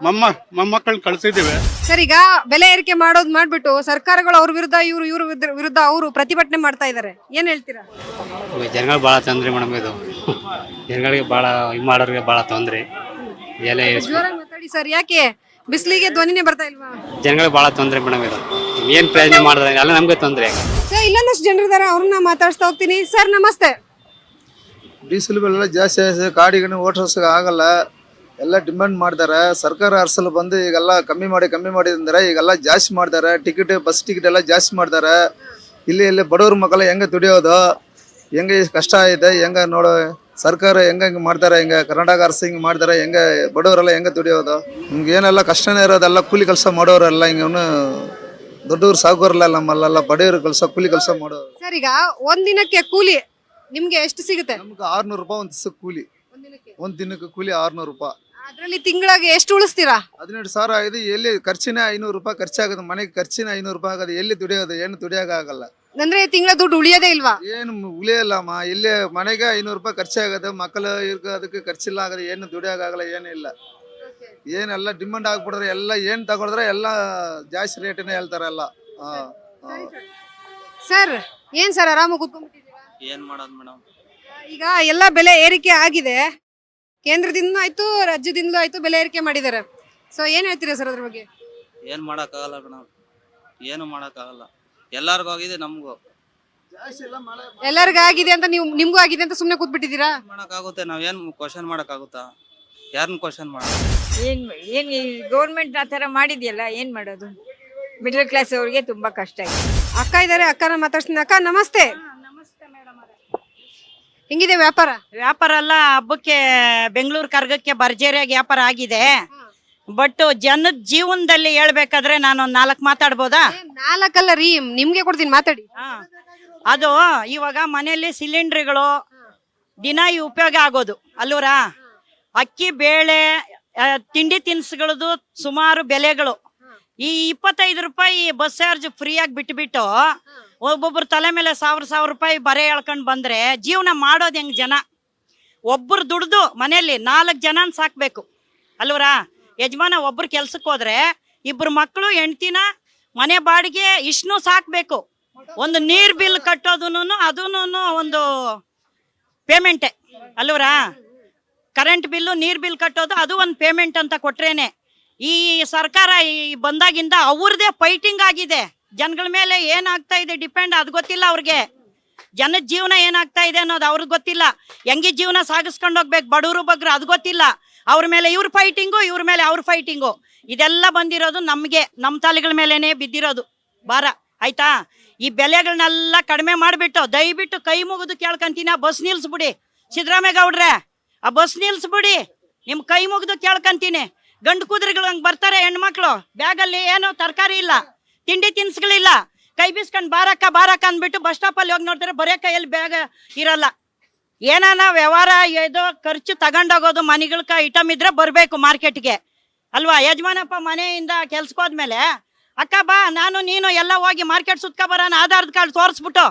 S20: ಮೊಮ್ಮ ಮೊಮ್ಮಕ್ಕಳನ್ನ ಕಳಿಸಿದ್ದೇವೆ.
S1: ಸರ್ ಈಗ ಬೆಲೆ ಏರಿಕೆ ಮಾಡೋದ್ ಮಾಡ್ಬಿಟ್ಟು ಸರ್ಕಾರಗಳು ಅವ್ರ ವಿರುದ್ಧ ಇವ್ರು ಇವ್ರ ವಿರುದ್ಧ- ವಿರುದ್ಧ ಅವರು ಪ್ರತಿಭಟನೆ ಮಾಡ್ತಾ ಇದ್ದಾರೆ ಏನ್ ಹೇಳ್ತೀರಾ?
S21: ಜನಗಳು ಭಾಳ ತೊಂದರೆ ಮೇಡಮ್ ಇದು. ಜನಗಳಿಗೆ ಭಾಳ ಇದು ಮಾಡೋರಿಗೆ ಭಾಳ ತೊಂದರೆ. ಎಲ್ಲ
S1: ಜೋರಾಗಿ ಮಾತಾಡಿ ಸರ್ ಯಾಕೆ? ಬಿಸಿಲಿಗೆ ಧ್ವನಿನೇ ಬರ್ತಾ ಇಲ್ವಾ?
S21: ಜನಗಳಿಗೆ ಭಾಳ ತೊಂದರೆ ಮೇಡಮ್ ಇದು. ಏನು ಪ್ರಯೋಜನ ಮಾಡಿದ್ರೆ ಎಲ್ಲ ನಮಗೆ ತೊಂದರೆ
S1: ಸರ್ ಇಲ್ಲೊಂದಷ್ಟು ಜನರಿದ್ದಾರೆ ಅವ್ರನ್ನ ಮಾತಾಡ್ಸ್ತಾ ಹೋಗ್ತೀನಿ. ಸರ್ ನಮಸ್ತೆ.
S22: ಡೀಸೆಲ್ ಬೆಲೆ ಜಾಸ್ತಿ ಆಗಿದೆ. ಗಾಡಿಗಳನ್ನ ಓಡಿಸೋಕೆ ಆಗಲ್ಲ. ಎಲ್ಲ ಡಿಮ್ಯಾಂಡ್ ಮಾಡ್ತಾರೆ ಸರ್ಕಾರ ಅರ್ಸಲ್ ಬಂದು ಈಗೆಲ್ಲ ಕಮ್ಮಿ ಮಾಡಿ ಕಮ್ಮಿ ಮಾಡಿ ಅಂದ್ರೆ ಈಗೆಲ್ಲ ಜಾಸ್ತಿ ಮಾಡ್ತಾರೆ ಟಿಕೆಟ್ ಬಸ್ ಟಿಕೆಟ್ ಎಲ್ಲ ಜಾಸ್ತಿ ಮಾಡ್ತಾರೆ ಇಲ್ಲಿ ಇಲ್ಲಿ ಬಡವ್ರ ಮಕ್ಕಳು ಹೆಂಗೆ ದುಡಿಯೋದು? ಹೆಂಗೆ ಕಷ್ಟ ಇದೆ? ಹೆಂಗೆ ನೋಡೋ ಸರ್ಕಾರ ಹೆಂಗೆ ಹಿಂಗೆ ಮಾಡ್ತಾರೆ ಹೆಂಗೆ ಕರ್ನಾಟಕ ಅರ್ಸ ಹಿಂಗೆ ಮಾಡ್ತಾರೆ ಹೆಂಗೆ ಬಡವರೆಲ್ಲ ಹೆಂಗೆ ದುಡಿಯೋದು? ಹಿಂಗೆ ಏನೆಲ್ಲ ಕಷ್ಟನೇ ಇರೋದೆಲ್ಲ ಕೂಲಿ ಕೆಲಸ ಮಾಡೋರೆಲ್ಲ ಹಿಂಗೆ ಅವನು ದೊಡ್ಡವ್ರು ಸಾಕೋರಲ್ಲ ನಮ್ಮಲ್ಲೆಲ್ಲ ಬಡವರು ಕೆಲಸ ಕೂಲಿ ಕೆಲಸ ಮಾಡೋರು.
S1: ಸರ್ ಈಗ ಒಂದಿನಕ್ಕೆ ದಿನಕ್ಕೆ ಕೂಲಿ ನಿಮಗೆ ಎಷ್ಟು ಸಿಗುತ್ತೆ?
S22: ನಮ್ಗೆ ಆರ್ನೂರು ರೂಪಾಯಿ ಒಂದು ದಿವಸ ಕೂಲಿ. ಒಂದು ದಿನಕ್ಕೆ ಕೂಲಿ ಆರ್ನೂರು ರೂಪಾಯಿ.
S1: ಅದ್ರಲ್ಲಿ ತಿಂಗಳಿಗೆ ಎಷ್ಟು ಉಳಿಸ್ತೀರಾ?
S22: ಹದಿನೆಂಟು ಸಾವಿರ ಆಗಿದೆ. ಎಲ್ಲಿ ಖರ್ಚಿನ ಐನೂರು ರೂಪಾಯಿ ಖರ್ಚಾಗದು ಮನೆಗೆ ಖರ್ಚಿನ ಐನೂರು ರೂಪಾಯಿ ಆಗೋದು ಎಲ್ಲಿ ದುಡಿಯೋದು ಏನು ದುಡಿಯೋಕೆ ಆಗಲ್ಲ.
S1: ಅಂದ್ರೆ ತಿಂಗಳ ದುಡ್ಡು ಉಳಿಯೋದೇ ಇಲ್ವಾ?
S22: ಏನು ಉಳಿಯಲ್ಲಮ್ಮ ಇಲ್ಲೇ ಮನೆಗೆ ಐನೂರು ರೂಪಾಯಿ ಖರ್ಚಾಗದು ಮಕ್ಕಳು ಇರ್ಕ ಅದಕ್ಕೆ ಖರ್ಚಿಲ್ಲ ಆಗದೆ ಏನು ದುಡಿಯೋಕ್ಕಾಗಲ್ಲ ಏನಿಲ್ಲ ಏನೆಲ್ಲ ಡಿಮಾಂಡ್ ಆಗ್ಬಿಡ್ರೆ ಎಲ್ಲ ಏನು ತಗೊಳಿದ್ರೆ ಎಲ್ಲ ಜಾಸ್ತಿ ರೇಟನ್ನೇ ಹೇಳ್ತಾರೆ ಎಲ್ಲ. ಹಾಂ ಹಾ.
S1: ಸರ್ ಏನ್ ಸರ್ ಆರಾಮಾಗಿ ಕೂತ್ಕೊಂಡ್ಬಿಟ್ಟಿದ್ದೀರಾ?
S23: ಏನ್ ಮಾಡೋದು ಮೇಡಮ್?
S1: ಈಗ ಎಲ್ಲ ಬೆಲೆ ಏರಿಕೆ ಆಗಿದೆ. ಕೇಂದ್ರದಿಂದ ಆಯ್ತು ರಾಜ್ಯದಿಂದಲೂ ಆಯ್ತು ಬೆಲೆ ಏರಿಕೆ ಮಾಡಿದ್ದಾರೆ. ಸೊ ಏನ್ ಹೇಳ್ತೀರಾ ಸರ್ ಅದ್ರ ಬಗ್ಗೆ?
S23: ಏನ್ ಮಾಡಕ್ಕಾಗಲ್ಲ ಮೇಡಮ್ ಏನು ಮಾಡಕ್ಕಾಗಲ್ಲ. ಎಲ್ಲಾರ್ಗು ಆಗಿದೆ ನಮಗೂ.
S1: ಎಲ್ಲರಿಗೂ ಆಗಿದೆ ಅಂತ ನೀವು ನಿಮ್ಗೂ ಆಗಿದೆ ಅಂತ ಸುಮ್ನೆ ಕೂತ್ಬಿಟ್ಟಿದ್ದೀರಾ?
S23: ಮಾಡಕ್ಕಾಗುತ್ತೆ? ನಾವ್ ಏನ್ ಕ್ವಶನ್ ಮಾಡಕ್ಕಾಗುತ್ತಾ? ಯಾರನ್ನ ಕ್ವಶನ್ ಮಾಡ
S24: ಏನ್ ಏನ್ ಗೌರ್ಮೆಂಟ್ ಆ ಥರ ಮಾಡಿದ್ಯಲ್ಲ ಏನ್ ಮಾಡೋದು? ಮಿಡಲ್ ಕ್ಲಾಸ್ ಅವ್ರಿಗೆ ತುಂಬಾ ಕಷ್ಟ ಆಯ್ತು.
S1: ಅಕ್ಕ ಇದಾರೆ ಅಕ್ಕನ ಮಾತಾಡ್ತೀನಿ ಅಕ್ಕ ನಮಸ್ತೆ. ಹೆಂಗಿದೆ ವ್ಯಾಪಾರ?
S25: ವ್ಯಾಪಾರ ಎಲ್ಲ ಹಬ್ಬಕ್ಕೆ ಬೆಂಗಳೂರು ಕರ್ಗಕ್ಕೆ ಭರ್ಜರಿಯಾಗಿ ವ್ಯಾಪಾರ ಆಗಿದೆ. ಬಟ್ ಜನದ ಜೀವನದಲ್ಲಿ ಹೇಳ್ಬೇಕಾದ್ರೆ ನಾನು ನಾಲ್ಕು ಮಾತಾಡ್ಬೋದಾ?
S1: ನಾಲ್ಕಲ್ಲ ರೀ ನಿಮ್ಗೆ ಕೊಡ್ತೀನಿ ಮಾತಾಡಿ.
S25: ಅದು ಇವಾಗ ಮನೆಯಲ್ಲಿ ಸಿಲಿಂಡ್ರಿಗಳು ದಿನ ಈ ಉಪಯೋಗ ಆಗೋದು. ಅಲ್ಲೂರ? ಅಕ್ಕಿ ಬೇಳೆ ಆ, ತಿಂಡಿ ತಿನಿಸುಗಳದು ಸುಮಾರು ಬೆಲೆಗಳು. ಈ ಇಪ್ಪತ್ತೈದು ರೂಪಾಯಿ ಬಸ್ ಚಾರ್ಜ್ ಫ್ರೀ ಆಗಿ ಬಿಟ್ಬಿಟ್ಟು ಒಬ್ಬೊಬ್ರು ತಲೆ ಮೇಲೆ ಸಾವಿರ ಸಾವಿರ ರೂಪಾಯಿ ಬರೆ ಎಳ್ಕೊಂಡು ಬಂದ್ರೆ ಜೀವನ ಮಾಡೋದು ಹೆಂಗ್ ಜನ? ಒಬ್ರು ದುಡ್ದು ಮನೆಯಲ್ಲಿ ನಾಲ್ಕು ಜನ ಸಾಕಬೇಕು. ಅಲ್ವರಾ? ಯಜಮಾನ ಒಬ್ರು ಕೆಲ್ಸಕ್ಕೆ ಹೋದ್ರೆ ಇಬ್ಬರು ಮಕ್ಕಳು ಹೆಂಡ್ತಿನ ಮನೆ ಬಾಡಿಗೆ ಇಷ್ಟು ಸಾಕಬೇಕು. ಒಂದು ನೀರ್ ಬಿಲ್ ಕಟ್ಟೋದೂನು ಅದೂನು ಒಂದು ಪೇಮೆಂಟೆ ಅಲ್ವರಾ? ಕರೆಂಟ್ ಬಿಲ್ಲು, ನೀರ್ ಬಿಲ್ ಕಟ್ಟೋದು ಅದು ಒಂದು ಪೇಮೆಂಟ್ ಅಂತ ಕೊಟ್ರೇನೆ. ಈ ಸರ್ಕಾರ ಈ ಬಂದಾಗಿಂದ ಅವ್ರದೇ ಫೈಟಿಂಗ್ ಆಗಿದೆ. ಜನಗಳ ಮೇಲೆ ಏನಾಗ್ತಾ ಇದೆ ಡಿಪೆಂಡ್, ಅದು ಗೊತ್ತಿಲ್ಲ ಅವ್ರಿಗೆ. ಜನದ ಜೀವನ ಏನಾಗ್ತಾ ಇದೆ ಅನ್ನೋದು ಅವ್ರಿಗೆ ಗೊತ್ತಿಲ್ಲ. ಹೆಂಗೆ ಜೀವನ ಸಾಗಿಸ್ಕೊಂಡು ಹೋಗ್ಬೇಕು, ಬಡವರು ಬಗ್ರು ಅದು ಗೊತ್ತಿಲ್ಲ. ಅವ್ರ ಮೇಲೆ ಇವ್ರ ಫೈಟಿಂಗು ಇವ್ರ ಮೇಲೆ ಅವ್ರ ಫೈಟಿಂಗು ಇದೆಲ್ಲ ಬಂದಿರೋದು ನಮಗೆ ನಮ್ಮ ತಲೆಗಳ ಮೇಲೇನೆ ಬಿದ್ದಿರೋದು. ಭಾರ, ಆಯ್ತಾ? ಈ ಬೆಲೆಗಳನ್ನೆಲ್ಲ ಕಡಿಮೆ ಮಾಡಿಬಿಟ್ಟು, ದಯವಿಟ್ಟು ಕೈ ಮುಗಿದು ಕೇಳ್ಕೊಂತೀನಿ ಆ ಬಸ್ ನಿಲ್ಸ್ಬಿಡಿ. ಸಿದ್ದರಾಮಯ್ಯ ಗೌಡ್ರೆ ಆ ಬಸ್ ನಿಲ್ಸ್ಬಿಡಿ. ನಿಮ್ಮ ಕೈ ಮುಗಿದು ಕೇಳ್ಕೊಂತೀನಿ. ಗಂಡು ಕುದುರೆಗಳು ಹಂಗೆ ಬರ್ತಾರೆ, ಹೆಣ್ಮಕ್ಳು. ಬ್ಯಾಗಲ್ಲಿ ಏನು ತರಕಾರಿ ಇಲ್ಲ. ತಿಂಡಿ ತಿನ್ಸ್ಗಳಿಲ್ಲ. ಕೈ ಬೀಸ್ಕೊಂಡು ಬಾರಕ್ಕ ಬಾರಕ್ಕ ಅಂದ್ಬಿಟ್ಟು ಬಸ್ ಸ್ಟಾಪ್ ಅಲ್ಲಿ ಹೋಗಿ ನೋಡ್ತಾರೆ ಬರೇ ಕೈಯಲ್ಲಿ ಬೇಗ ಇರಲ್ಲ. ಏನಾನ ವ್ಯವಹಾರ ಏದೋ ಖರ್ಚು ತಗೊಂಡೋಗೋದು ಮನೆಗಳ್ಕ ಐಟಮ್ ಇದ್ರೆ ಬರಬೇಕು ಮಾರ್ಕೆಟ್ಗೆ. ಅಲ್ವಾ? ಯಜಮಾನಪ್ಪ ಮನೆಯಿಂದ ಕೆಲ್ಸಕ್ಕೆ ಹೋದ್ಮೇಲೆ, ಅಕ್ಕ ಬಾ, ನಾನು, ನೀನು ಎಲ್ಲ ಹೋಗಿ ಮಾರ್ಕೆಟ್ ಸುತ್ಕ ಬರೋಣ ಆಧಾರದ ಕಾರ್ಡ್ ತೋರಿಸ್ಬಿಟ್ಟು.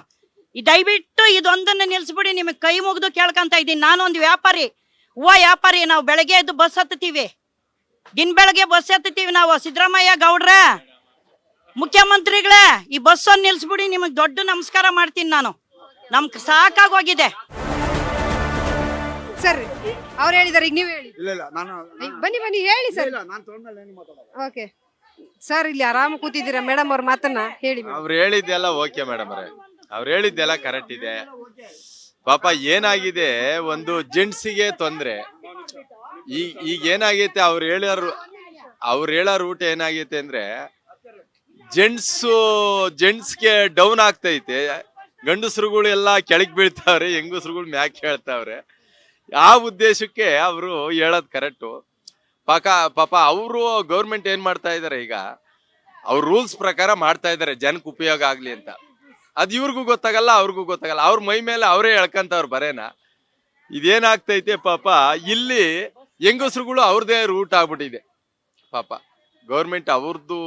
S25: ದಯವಿಟ್ಟು ಇದೊಂದನ್ನು ನಿಲ್ಸ್ಬಿಡಿ, ನಿಮಗೆ ಕೈ ಮುಗಿದು ಕೇಳ್ಕೊಂತ ಇದ್ದೀನಿ. ನಾನೊಂದು ವ್ಯಾಪಾರಿ. ಓ ವ್ಯಾಪಾರಿ, ನಾವು ಬೆಳಗ್ಗೆ ಎದ್ದು ಬಸ್ ಹತ್ತುತ್ತೀವಿ. ದಿನ ಬೆಳಗ್ಗೆ ಬಸ್ ಹತ್ತುತ್ತೀವಿ ನಾವು. ಸಿದ್ದರಾಮಯ್ಯ ಗೌಡ್ರೆ. ಮುಖ್ಯಮಂತ್ರಿಗಳೇ ಈ ಬಸ್ಸನ್ನು ನಿಲ್ಲಿಸ್ಬಿಡಿ ನಿಲ್ಸ್ಬಿಡಿ ನಿಮಗೆ ದೊಡ್ಡ ನಮಸ್ಕಾರ ಮಾಡ್ತೀನಿ ನಾನು. ನಮ್ಗೆ ಸಾಕಾಗೋಗಿದೆ.
S1: ಸರ್ ಅವ್ರು ಹೇಳಿದಾರೆ ಈಗ ನೀವು ಹೇಳಿ.
S26: ಇಲ್ಲ ಇಲ್ಲ ನಾನು
S1: ಈಗ ಬನ್ನಿ ಬನ್ನಿ ಹೇಳಿ ಸರ್.
S26: ನಾನು ತೊಗೊಂಡ್ಮೇಲೆ ಏನು ಮಾತಾಡೋದು.
S1: ಓಕೆ. ಸರ್ ಇಲ್ಲಿ ಆರಾಮ ಕೂತಿದ್ದೀರಾ? ಮೇಡಮ್ ಅವ್ರ ಮಾತನ್ನ ಹೇಳಿ madam.
S27: ಅವ್ರು ಹೇಳಿದ್ದೆಲ್ಲ ಓಕೆ ಮೇಡಮ್ ಅವ್ರೆ. ಅವ್ರು ಹೇಳಿದ್ದೆಲ್ಲ ಕರೆಕ್ಟ್ ಇದೆ. ಪಾಪ ಏನಾಗಿದೆ? ಒಂದು ಜೆಂಟ್ಸಿಗೆ ತೊಂದ್ರೆ. ಈಗ ಈಗ ಏನಾಗೈತೆ? ಅವ್ರು ಹೇಳೋ ಅವ್ರು ಹೇಳೋ ರೂಟ್ ಏನಾಗೈತೆ ಅಂದ್ರೆ ಜೆಂಟ್ಸು, ಜೆಂಟ್ಸ್ಗೆ ಡೌನ್ ಆಗ್ತೈತೆ. ಗಂಡಸರುಗಳು ಎಲ್ಲ ಕೆಳಗೆ ಬೀಳ್ತಾವ್ರೆ, ಹೆಂಗಸರುಗಳು ಮ್ಯಾಕ್ ಹೇಳ್ತಾವ್ರೆ ಆ ಉದ್ದೇಶಕ್ಕೆ ಅವರು ಹೇಳೋದು ಕರೆಕ್ಟು ಪಾಕ, ಪಾಪ ಅವರು ಗೌರ್ಮೆಂಟ್ ಏನು ಮಾಡ್ತಾ ಇದ್ದಾರೆ ಈಗ? ಅವ್ರ ರೂಲ್ಸ್ ಪ್ರಕಾರ ಮಾಡ್ತಾ ಇದ್ದಾರೆ ಜನಕ್ಕೆ ಉಪಯೋಗ ಆಗಲಿ ಅಂತ. ಅದು ಇವ್ರಿಗೂ ಗೊತ್ತಾಗಲ್ಲ, ಅವ್ರಿಗೂ ಗೊತ್ತಾಗಲ್ಲ. ಅವ್ರ ಮೈ ಮೇಲೆ ಅವರೇ ಹೇಳ್ಕೊಂತವ್ರು ಬರೇನ? ಇದೇನಾಗ್ತೈತೆ ಪಾಪ, ಇಲ್ಲಿ ಹೆಂಗಸ್ರುಗಳು ಅವ್ರದೇ ರೂಟ್ ಆಗ್ಬಿಟ್ಟಿದೆ ಪಾಪ. ಗೌರ್ಮೆಂಟ್ ಅವ್ರದ್ದು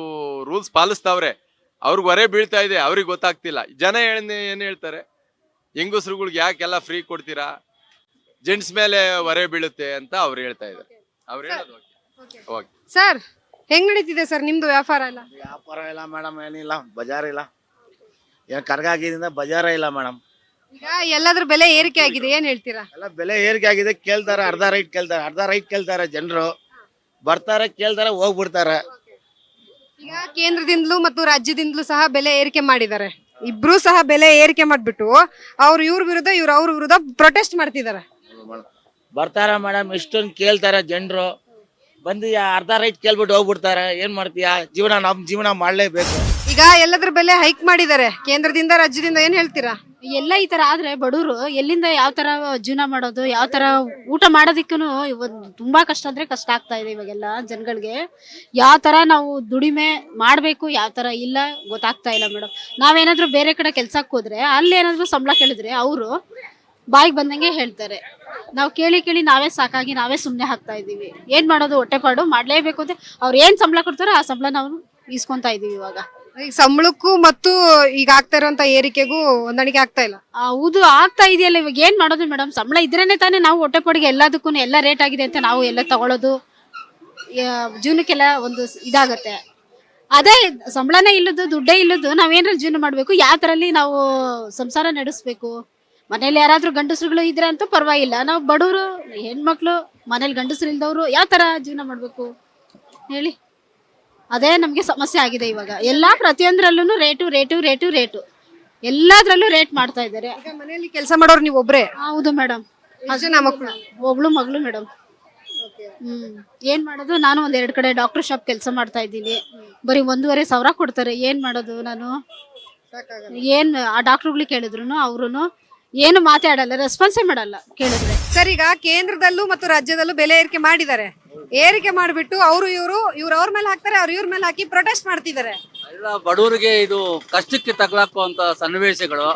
S27: ರೂಲ್ಸ್ ಪಾಲಿಸ್ತಾವ್ರೆ. ಅವ್ರಿಗೆ ಹೊರೆ ಬೀಳ್ತಾ ಇದೆ ಅವ್ರಿಗೆ ಗೊತ್ತಾಗ್ತಿಲ್ಲ. ಜನ ಹೇಳ ಏನ್ ಹೇಳ್ತಾರೆ? ಹೆಂಗಸ್ರುಗಳ್ಗೆ ಯಾಕೆಲ್ಲ ಫ್ರೀ ಕೊಡ್ತೀರಾ? ಜೆಂಟ್ಸ್ ಮೇಲೆ ಹೊರೆ ಬೀಳುತ್ತೆ ಅಂತ ಅವ್ರು ಹೇಳ್ತಾ ಇದ್ದಾರೆ. ಅವ್ರು ಹೇಳೋದು ಓಕೆ.
S1: ಸರ್ ಹೆಂಗ್ ನಡೀತಿದೆ ಸರ್ ನಿಮ್ದು ವ್ಯಾಪಾರ ಎಲ್ಲ?
S28: ವ್ಯಾಪಾರ ಇಲ್ಲ ಮೇಡಮ್ ಏನಿಲ್ಲ ಬಜಾರ್ ಇಲ್ಲ. ಏನು ಆಗಿದ್ರಿಂದ ಬಜಾರ ಇಲ್ಲ ಮೇಡಮ್
S1: ಈಗ ಎಲ್ಲದ್ರ ಬೆಲೆ ಏರಿಕೆ ಆಗಿದೆ ಏನ್ ಹೇಳ್ತೀರಾ?
S28: ಎಲ್ಲ ಬೆಲೆ ಏರಿಕೆ ಆಗಿದೆ ಕೇಳ್ತಾರೆ ಅರ್ಧ ರೈಟ್ ಕೇಳ್ತಾರೆ ಅರ್ಧ ರೈಟ್ ಕೇಳ್ತಾರೆ ಜನರು. ಬರ್ತಾರೆ ಕೇಳ್ತಾರ ಹೋಗ್ಬಿಡ್ತಾರ.
S1: ಈಗ ಕೇಂದ್ರದಿಂದಲೂ ಮತ್ತು ರಾಜ್ಯದಿಂದಲೂ ಸಹ ಬೆಲೆ ಏರಿಕೆ ಮಾಡಿದ್ದಾರೆ. ಇಬ್ರು ಸಹ ಬೆಲೆ ಏರಿಕೆ ಮಾಡ್ಬಿಟ್ಟು ಅವ್ರು ಇವ್ರ ವಿರುದ್ಧ ಇವ್ರು ಅವ್ರ ವಿರುದ್ಧ ಪ್ರೊಟೆಸ್ಟ್ ಮಾಡ್ತಿದ್ದಾರೆ.
S28: ಬರ್ತಾರ ಮೇಡಮ್ ಇಷ್ಟೊಂದು ಕೇಳ್ತಾರ ಜನರು. ಬಂದು ಯಾ- ಅರ್ಧ ರೈಟ್ ಕೇಳ್ಬಿಟ್ಟು ಹೋಗ್ಬಿಡ್ತಾರ. ಏನ್ ಮಾಡ್ತೀಯಾ? ಜೀವನ ನಮ್ ಜೀವನ ಮಾಡ್ಲೇಬೇಕು.
S1: ಈಗ ಎಲ್ಲದ್ರ ಬೆಲೆ ಹೈಕ್ ಮಾಡಿದ್ದಾರೆ. ಕೇಂದ್ರದಿಂದ, ರಾಜ್ಯದಿಂದ ಏನ್ ಹೇಳ್ತೀರಾ?
S29: ಎಲ್ಲ ಈ ತರ ಆದ್ರೆ ಬಡವರು ಎಲ್ಲಿಂದ ಯಾವ ತರ ಜೀವನ ಮಾಡೋದು, ಯಾವ ತರ ಊಟ ಮಾಡೋದಕ್ಕೂ ತುಂಬಾ ಕಷ್ಟ ಅಂದ್ರೆ ಕಷ್ಟ ಆಗ್ತಾ ಇದೆ ಇವಾಗೆಲ್ಲ ಜನಗಳಿಗೆ. ಯಾವ ತರ ನಾವು ದುಡಿಮೆ ಮಾಡ್ಬೇಕು, ಯಾವ ತರ ಇಲ್ಲ ಗೊತ್ತಾಗ್ತಾ ಇಲ್ಲ ಮೇಡಮ್ ನಾವೇನಾದ್ರೂ ಬೇರೆ ಕಡೆ ಕೆಲ್ಸಕ್ಕೆ ಹೋದ್ರೆ ಅಲ್ಲಿ ಏನಾದ್ರು ಸಂಬಳ ಕೇಳಿದ್ರೆ ಅವರು ಬಾಯಿಗೆ ಬಂದಂಗೆ ಹೇಳ್ತಾರೆ. ನಾವು ಕೇಳಿ ಕೇಳಿ ನಾವೇ ಸಾಕಾಗಿ ನಾವೇ ಸುಮ್ಮನೆ ಹಾಕ್ತಾ ಇದೀವಿ ಏನ್ ಮಾಡೋದು ಹೊಟ್ಟೆಪಾಡು ಮಾಡ್ಲೇಬೇಕು ಅಂತ ಅವ್ರು ಏನ್ ಸಂಬಳ ಕೊಡ್ತಾರೋ ಆ ಸಂಬಳ ನಾವು ಇಸ್ಕೊಂತಾ ಇದೀವಿ ಇವಾಗ.
S1: ಈಗ ಸಂಬಳಕ್ಕೂ ಮತ್ತು ಈಗ ಆಗ್ತಾ ಇರುವಂತ ಏರಿಕೆಗೂ ಹೊಂದಾಣಿಕೆ ಆಗ್ತಾ ಇಲ್ಲ.
S29: ಹೌದು, ಆಗ್ತಾ ಇದೆಯಲ್ಲ. ಇವಾಗ ಏನ್ ಮಾಡೋದು ಮೇಡಮ್ ಸಂಬಳ ಇದ್ರೇನೆ ತಾನೇ ನಾವು ಹೊಟ್ಟೆಪಾಡಿಗೆ ಎಲ್ಲದಕ್ಕೂ ಎಲ್ಲ ರೇಟ್ ಆಗಿದೆ ಅಂತ ನಾವು ಎಲ್ಲ ತಗೊಳ್ಳೋದು ಯಾ- ಜೀವನಕ್ಕೆಲ್ಲ ಒಂದು ಸ್- ಇದಾಗತ್ತೆ. ಅದೇ ಸಂಬಳನೇ ಇಲ್ಲದು ದುಡ್ಡೇ ಇಲ್ಲದು ನಾವೇನಾದ್ರು ಜೀವನ ಮಾಡಬೇಕು? ಯಾವ ತರಲ್ಲಿ ನಾವು ಸಂಸಾರ ನಡೆಸ್ಬೇಕು? ಮನೇಲಿ ಯಾರಾದ್ರೂ ಗಂಡಸರುಗಳು ಇದ್ರೆ ಅಂತೂ ಪರವಾಗಿಲ್ಲ. ನಾವು ಬಡವರು, ಹೆಣ್ಮಕ್ಳು, ಮನೇಲಿ ಗಂಡಸರು ಇಲ್ದವ್ರು ಯಾವ ಥರ ಜೀವನ ಮಾಡಬೇಕು? ಹೇಳಿ. ಅದೇ ನಮಗೆ ಸಮಸ್ಯೆ ಆಗಿದೆ ಇವಾಗ. ಎಲ್ಲ ಪ್ರತಿಯೊಂದರಲ್ಲೂ ರೇಟು ರೇಟು ರೇಟು ರೇಟು. ಎಲ್ಲದರಲ್ಲೂ ರೇಟ್ ಮಾಡ್ತಾ ಇದ್ದಾರೆ.
S1: ಈಗ ಮನೆಯಲ್ಲಿ ಕೆಲಸ ಮಾಡೋರು ನೀವು ಒಬ್ಬರೇ
S29: ಹೌದು ಮೇಡಮ್
S1: ಎಷ್ಟು ಜನ ಮಕ್ಕಳು?
S29: ಒಬ್ಳು ಮಗಳು ಮೇಡಮ್ ಹ್ಮ್. ಏನ್ ಮಾಡೋದು? ನಾನು ಒಂದ್ ಎರಡ್ ಕಡೆ ಡಾಕ್ಟರ್ ಶಾಪ್ ಕೆಲಸ ಮಾಡ್ತಾ ಇದ್ದೀನಿ. ಬರೀ ಒಂದೂವರೆ ಸಾವಿರ ಕೊಡ್ತಾರೆ. ಏನ್ ಮಾಡೋದು ನಾನು? ಏನ್ ಆ ಡಾಕ್ಟರ್ಗಳಿಗೆ ಕೇಳಿದ್ರು ಅವ್ರು ಏನು ಮಾತಾಡಲ್ಲ ರೆಸ್ಪಾನ್ಸೇ ಮಾಡಲ್ಲ ಕೇಳಿದ್ರೆ.
S1: ಸರ್ ಈಗ ಕೇಂದ್ರದಲ್ಲೂ ಮತ್ತು ರಾಜ್ಯದಲ್ಲೂ ಬೆಲೆ ಏರಿಕೆ ಮಾಡಿದ್ದಾರೆ. ಏರಿಕೆ ಮಾಡಿಬಿಟ್ಟು ಅವರು ಇವರು ಇವ್ರು ಅವ್ರ ಮೇಲೆ ಹಾಕ್ತಾರೆ ಅವ್ರು ಇವ್ರ ಮೇಲೆ ಹಾಕಿ ಪ್ರೊಟೆಸ್ಟ್ ಮಾಡ್ತಿದ್ದಾರೆ.
S30: ಎಲ್ಲ ಬಡವರಿಗೆ ಇದು ಕಷ್ಟಕ್ಕೆ ತಗಲಾಕುವಂತ ಸನ್ನಿವೇಶಗಳು.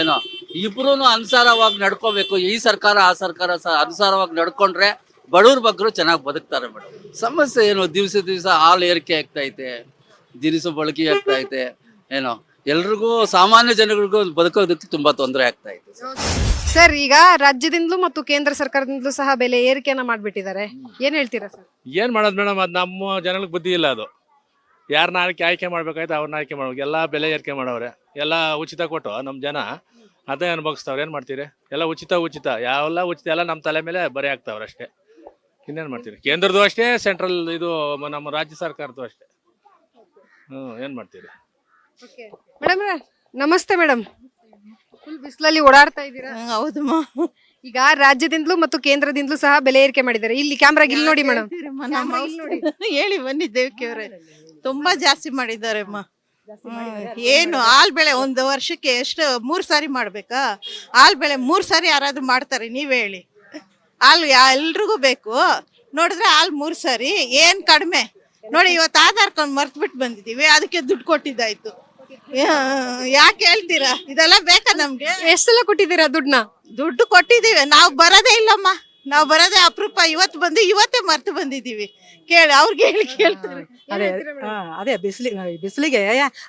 S30: ಏನೋ ಇಬ್ರು ಅನುಸಾರವಾಗಿ ನಡ್ಕೋಬೇಕು. ಈ ಸರ್ಕಾರ ಆ ಸರ್ಕಾರ ಅನುಸಾರವಾಗಿ ನಡ್ಕೊಂಡ್ರೆ ಬಡವ್ರ ಬಗ್ಗರು ಚೆನ್ನಾಗಿ ಬದುಕ್ತಾರೆ ಮೇಡಮ್ ಸಮಸ್ಯೆ ಏನು? ದಿವಸ ದಿವಸ ಹಾಲು ಏರಿಕೆ ಆಗ್ತೈತೆ ದಿನಸು ಬಳಕೆ ಆಗ್ತೈತೆ ಏನೋ. ಎಲ್ರಿಗೂ ಸಾಮಾನ್ಯ ಜನಗಳಿಗೂ ಬದುಕೋದಕ್ಕೆ ತುಂಬಾ ತೊಂದರೆ ಆಗ್ತಾ ಇದೆ
S1: ಸರ್ ಈಗ ರಾಜ್ಯದಿಂದಲೂ ಮತ್ತು ಕೇಂದ್ರ ಸರ್ಕಾರದಿಂದಲೂ ಸಹ ಬೆಲೆ ಏರಿಕೆಯನ್ನ ಮಾಡ್ಬಿಟ್ಟಿದ್ದಾರೆ. ಏನ್ ಹೇಳ್ತೀರಾ ಸರ್?
S31: ಏನ್ ಮಾಡೋದು ಮೇಡಮ್ ಅದು ನಮ್ಮ ಜನಗಳಿಗೆ ಬುದ್ಧಿ ಇಲ್ಲ ಅದು. ಯಾರನ್ನ ಆಯ್ಕೆ ಆಯ್ಕೆ ಮಾಡ್ಬೇಕಾಯ್ತು ಅವ್ರನ್ನ ಆಯ್ಕೆ ಮಾಡ್ಬೇಕು. ಎಲ್ಲ ಬೆಲೆ ಏರಿಕೆ ಮಾಡವ್ರೆ. ಎಲ್ಲ ಉಚಿತ ಕೊಟ್ಟು ನಮ್ಮ ಜನ ಅದೇ ಅನುಭವಿಸ್ತಾವ್ರೆ. ಏನ್ ಮಾಡ್ತೀರಿ? ಎಲ್ಲ ಉಚಿತ ಉಚಿತ. ಯಾವೆಲ್ಲ ಉಚಿತ ಎಲ್ಲ ನಮ್ಮ ತಲೆ ಮೇಲೆ ಬರೀ ಆಗ್ತಾವ್ರೆ ಅಷ್ಟೇ. ಇನ್ನೇನ್ ಮಾಡ್ತೀರಿ? ಕೇಂದ್ರದ್ದು ಅಷ್ಟೇ ಸೆಂಟ್ರಲ್ ಇದು ನಮ್ಮ ರಾಜ್ಯ ಸರ್ಕಾರದ್ದು ಅಷ್ಟೇ. ಹ್ಮ್ ಏನ್ ಮಾಡ್ತೀರಿ?
S1: ಮೇಡಮ್ ನಮಸ್ತೆ ಮೇಡಮ್. ಫುಲ್ ಬಿಸಿಲಲ್ಲಿ ಓಡಾಡ್ತಾ ಇದ್ದೀರಾ?
S32: ಹೌದಮ್ಮ
S1: ಈಗ ರಾಜ್ಯದಿಂದಲೂ ಮತ್ತು ಕೇಂದ್ರದಿಂದಲೂ ಸಹ ಬೆಲೆ ಏರಿಕೆ ಮಾಡಿದ್ದಾರೆ. ಇಲ್ಲಿ ಕ್ಯಾಮ್ರಾಗ ಇಲ್ಲಿ ನೋಡಿ ಮೇಡಮ್
S32: ಹೇಳಿ ಬನ್ನಿ ದೇವಕಿ ಅವರೇ. ತುಂಬಾ ಜಾಸ್ತಿ ಮಾಡಿದ್ದಾರೆ ಅಮ್ಮ ಏನು ಹಾಲ್ ಬೆಳೆ ಒಂದು ವರ್ಷಕ್ಕೆ ಎಷ್ಟು ಮೂರ್ ಸಾರಿ ಮಾಡ್ಬೇಕಾ? ಹಾಲ್ ಬೆಳೆ ಮೂರ್ ಸಾರಿ ಯಾರಾದ್ರೂ ಮಾಡ್ತಾರೆ ನೀವೇ ಹೇಳಿ. ಹಾಲು ಎಲ್ರಿಗೂ ಬೇಕು. ನೋಡಿದ್ರೆ ಹಾಲ್ ಮೂರ್ ಸಾರಿ ಏನ್ ಕಡಿಮೆ. ನೋಡಿ ಇವತ್ತು ಆಧಾರ್ ಕಾರ್ಡ್ ಮರ್ತ್ ಬಿಟ್ಟು ಬಂದಿದೀವಿ ಅದಕ್ಕೆ ದುಡ್ಡು ಕೊಟ್ಟಿದ್ದಾಯ್ತು. ಯಾಕೆ ಹೇಳ್ತೀರಾ? ಇದೆಲ್ಲ ಬೇಕಾ ನಮ್ಗೆ?
S1: ಎಷ್ಟೆಲ್ಲ ಕೊಟ್ಟಿದ್ದೀರಾ ದುಡ್ಡನ್ನ?
S32: ದುಡ್ಡು ಕೊಟ್ಟಿದ್ದೀವಿ. ನಾವು ಬರೋದೇ ಇಲ್ಲಮ್ಮ. ನಾವು ಬರೋದೇ ಅಪರೂಪ. ಇವತ್ತು ಬಂದು ಇವತ್ತೇ ಮರ್ತು ಬಂದಿದ್ದೀವಿ. ಕೇಳಿ ಅವ್ರಿಗೆ ಹೇಳಿ ಕೇಳ್ತಾರೆ.
S33: ಅದೇ ಹಾ, ಅದೇ ಬಿಸಿಲಿ ಬಿಸಿಲಿಗೆ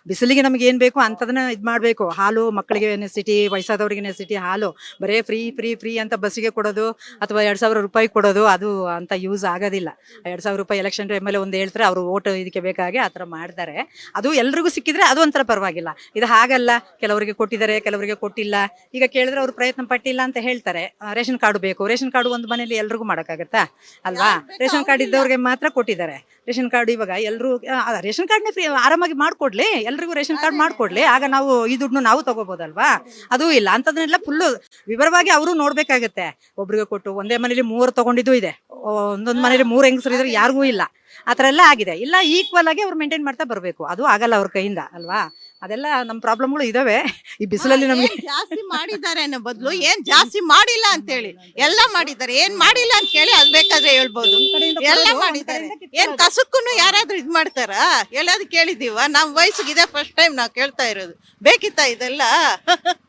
S33: ಬಿಸಿಲಿಗೆ ನಮ್ಗೆ ಏನ್ ಬೇಕು ಅಂತದನ್ನ ಇದ್ ಮಾಡ್ಬೇಕು. ಹಾಲು ಮಕ್ಕಳಿಗೆ ನೆಸಿಟಿ ವಯಸ್ಸಾದವ್ರಿಗೆ ನೆಸಿಟಿ ಹಾಲು. ಬರೇ ಫ್ರೀ ಫ್ರೀ ಫ್ರೀ ಅಂತ ಬಸ್ಸಿಗೆ ಕೊಡೋದು ಅಥವಾ ಎರಡ್ ಸಾವಿರ ರೂಪಾಯಿ ಕೊಡೋದು ಅದು ಅಂತ ಯೂಸ್ ಆಗೋದಿಲ್ಲ. ಎರಡ್ ಸಾವಿರ ರೂಪಾಯಿ ಎಲೆಕ್ಷನ್ ಟೈಮಲ್ಲಿ ಒಂದು ಹೇಳ್ತಾರೆ ಅವರು ಓಟ್ ಇದಕ್ಕೆ ಬೇಕಾಗಿ ಆ ಥರ ಮಾಡ್ತಾರೆ. ಅದು ಎಲ್ರಿಗೂ ಸಿಕ್ಕಿದ್ರೆ ಅದು ಒಂಥರ ಪರವಾಗಿಲ್ಲ. ಇದು ಹಾಗಲ್ಲ ಕೆಲವರಿಗೆ ಕೊಟ್ಟಿದ್ದಾರೆ ಕೆಲವರಿಗೆ ಕೊಟ್ಟಿಲ್ಲ. ಈಗ ಕೇಳಿದ್ರೆ ಅವ್ರು ಪ್ರಯತ್ನ ಪಟ್ಟಿಲ್ಲ ಅಂತ ಹೇಳ್ತಾರೆ. ರೇಷನ್ ಕಾರ್ಡ್ ಬೇಕು. ರೇಷನ್ ಕಾರ್ಡ್ ಮನೇಲಿ ಎಲ್ರಿಗೂ ಮಾಡೋಕ್ಕಾಗತ್ತಾ? ಅಲ್ವಾ? ರೇಷನ್ ಕಾರ್ಡ್ ಇದ್ದವ್ರಿಗೆ ಮಾತ್ರ ಕೊಟ್ಟಿದ್ದಾರೆ. ರೇಷನ್ ಕಾರ್ಡ್ ಇವಾಗ ಎಲ್ಲರೂ ರೇಷನ್ ಕಾರ್ಡ್ನೇ ಫ್ರೀ ಆರಾಮಾಗಿ ಮಾಡ್ಕೊಡ್ಲಿ. ಎಲ್ರಿಗೂ ರೇಷನ್ ಕಾರ್ಡ್ ಮಾಡ್ಕೊಡ್ಲಿ. ಆಗ ನಾವು ಈ ದುಡ್ಡು ನಾವು ತಗೋಬೋದಲ್ವಾ? ಅದು ಇಲ್ಲ. ಅಂತದನ್ನೆಲ್ಲ ಫುಲ್ಲು ವಿವರವಾಗಿ ಅವರು ನೋಡ್ಬೇಕಾಗತ್ತೆ. ಒಬ್ರಿಗೆ ಕೊಟ್ಟು ಒಂದೇ ಮನೇಲಿ ಮೂರು ತಗೊಂಡಿದ್ದು ಇದೆ. ಒಂದೊಂದು ಮನೇಲಿ ಮೂರು ಹೆಂಗಸರು ಇದ್ರೆ ಯಾರಿಗೂ ಇಲ್ಲ. ಆ ಥರ ಎಲ್ಲ ಆಗಿದೆ. ಇಲ್ಲ ಈಕ್ವಲ್ ಆಗಿ ಅವ್ರು ಮೇಂಟೈನ್ ಮಾಡ್ತಾ ಬರಬೇಕು. ಅದು ಆಗಲ್ಲ ಅವ್ರ ಕೈಯಿಂದ ಅಲ್ವಾ? ಅದೆಲ್ಲ ನಮ್ಮ ಪ್ರಾಬ್ಲಮ್ಗಳು ಇದಾವೆ. ಈ ಬಿಸಿಲಲ್ಲಿ ನಮಗೆ
S32: ಏನ್ ಜಾಸ್ತಿ ಮಾಡಿದ್ದಾರೆ ಅನ್ನೋ ಬದಲು ಏನ್ ಜಾಸ್ತಿ ಮಾಡಿಲ್ಲ ಅಂತ ಹೇಳಿ ಎಲ್ಲ ಮಾಡಿದ್ದಾರೆ. ಏನ್ ಮಾಡಿಲ್ಲ ಅಂತ ಕೇಳಿ ಅದ್ ಬೇಕಾದ್ರೆ ಹೇಳ್ಬೋದು. ಎಲ್ಲ ಮಾಡಿದ್ದಾರೆ. ಏನ್ ಕಸಕ್ಕೂ ಯಾರಾದ್ರೂ ಇದ್ ಮಾಡ್ತಾರ? ಎಲ್ಲಾದ್ರೂ ಕೇಳಿದೀವ ನಮ್ ವಯಸ್ಸಿಗೆ ಇದೇ ಫಸ್ಟ್ ಟೈಮ್ ನಾವ್ ಕೇಳ್ತಾ ಇರೋದು. ಬೇಕಿತ್ತ ಇದೆಲ್ಲ?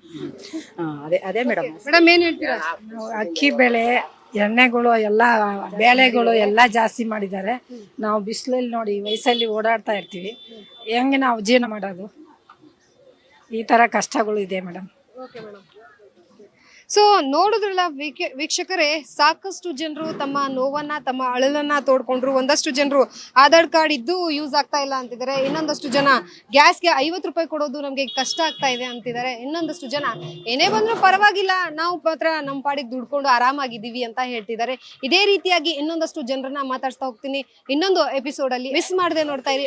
S33: ಅದೇ ಅದೇ ಮೇಡಮ್.
S1: ಮೇಡಮ್ ಏನ್ ಹೇಳ್ತೀರಾ?
S34: ಅಕ್ಕಿ ಬೆಳೆ ಎಣ್ಣೆಗಳು ಎಲ್ಲ ಬೇಳೆಗಳು ಎಲ್ಲ ಜಾಸ್ತಿ ಮಾಡಿದ್ದಾರೆ. ನಾವು ಬಿಸಿಲಲ್ಲಿ ನೋಡಿ ವಯಸ್ಸಲ್ಲಿ ಓಡಾಡ್ತಾ ಇರ್ತೀವಿ. ಹೆಂಗೆ ನಾವು ಜೀವನ ಮಾಡೋದು? ಈ ತರ ಕಷ್ಟಗಳು ಇದೆ ಮೇಡಮ್
S1: ಸೊ ನೋಡಿದ್ರಲ್ಲ ವೀಕೆ- ವೀಕ್ಷಕರೇ, ಸಾಕಷ್ಟು ಜನರು ತಮ್ಮ ನೋವನ್ನ, ತಮ್ಮ ಅಳಲನ್ನ ತೋಡ್ಕೊಂಡ್ರು. ಒಂದಷ್ಟು ಜನರು ಆಧಾರ್ ಕಾರ್ಡ್ ಇದ್ದು ಯೂಸ್ ಆಗ್ತಾ ಇಲ್ಲ ಅಂತಿದ್ದಾರೆ. ಇನ್ನೊಂದಷ್ಟು ಜನ ಗ್ಯಾಸ್ಗೆ ಐವತ್ತು ರೂಪಾಯಿ ಕೊಡೋದು ನಮಗೆ ಕಷ್ಟ ಆಗ್ತಾ ಇದೆ ಅಂತಿದ್ದಾರೆ. ಇನ್ನೊಂದಷ್ಟು ಜನ, ಏನೇ ಬಂದ್ರು ಪರವಾಗಿಲ್ಲ, ನಾವು ಮಾತ್ರ ನಮ್ಮ ಪಾಡಿಗೆ ದುಡ್ಕೊಂಡು ಆರಾಮಾಗಿದ್ದೀವಿ ಅಂತ ಹೇಳ್ತಿದ್ದಾರೆ. ಇದೇ ರೀತಿಯಾಗಿ ಇನ್ನೊಂದಷ್ಟು ಜನರನ್ನ ಮಾತಾಡ್ತಾ ಹೋಗ್ತೀನಿ. ಇನ್ನೊಂದು ಎಪಿಸೋಡ್ ಅಲ್ಲಿ ಮಿಸ್ ಮಾಡದೆ ನೋಡ್ತಾ ಇರಿ.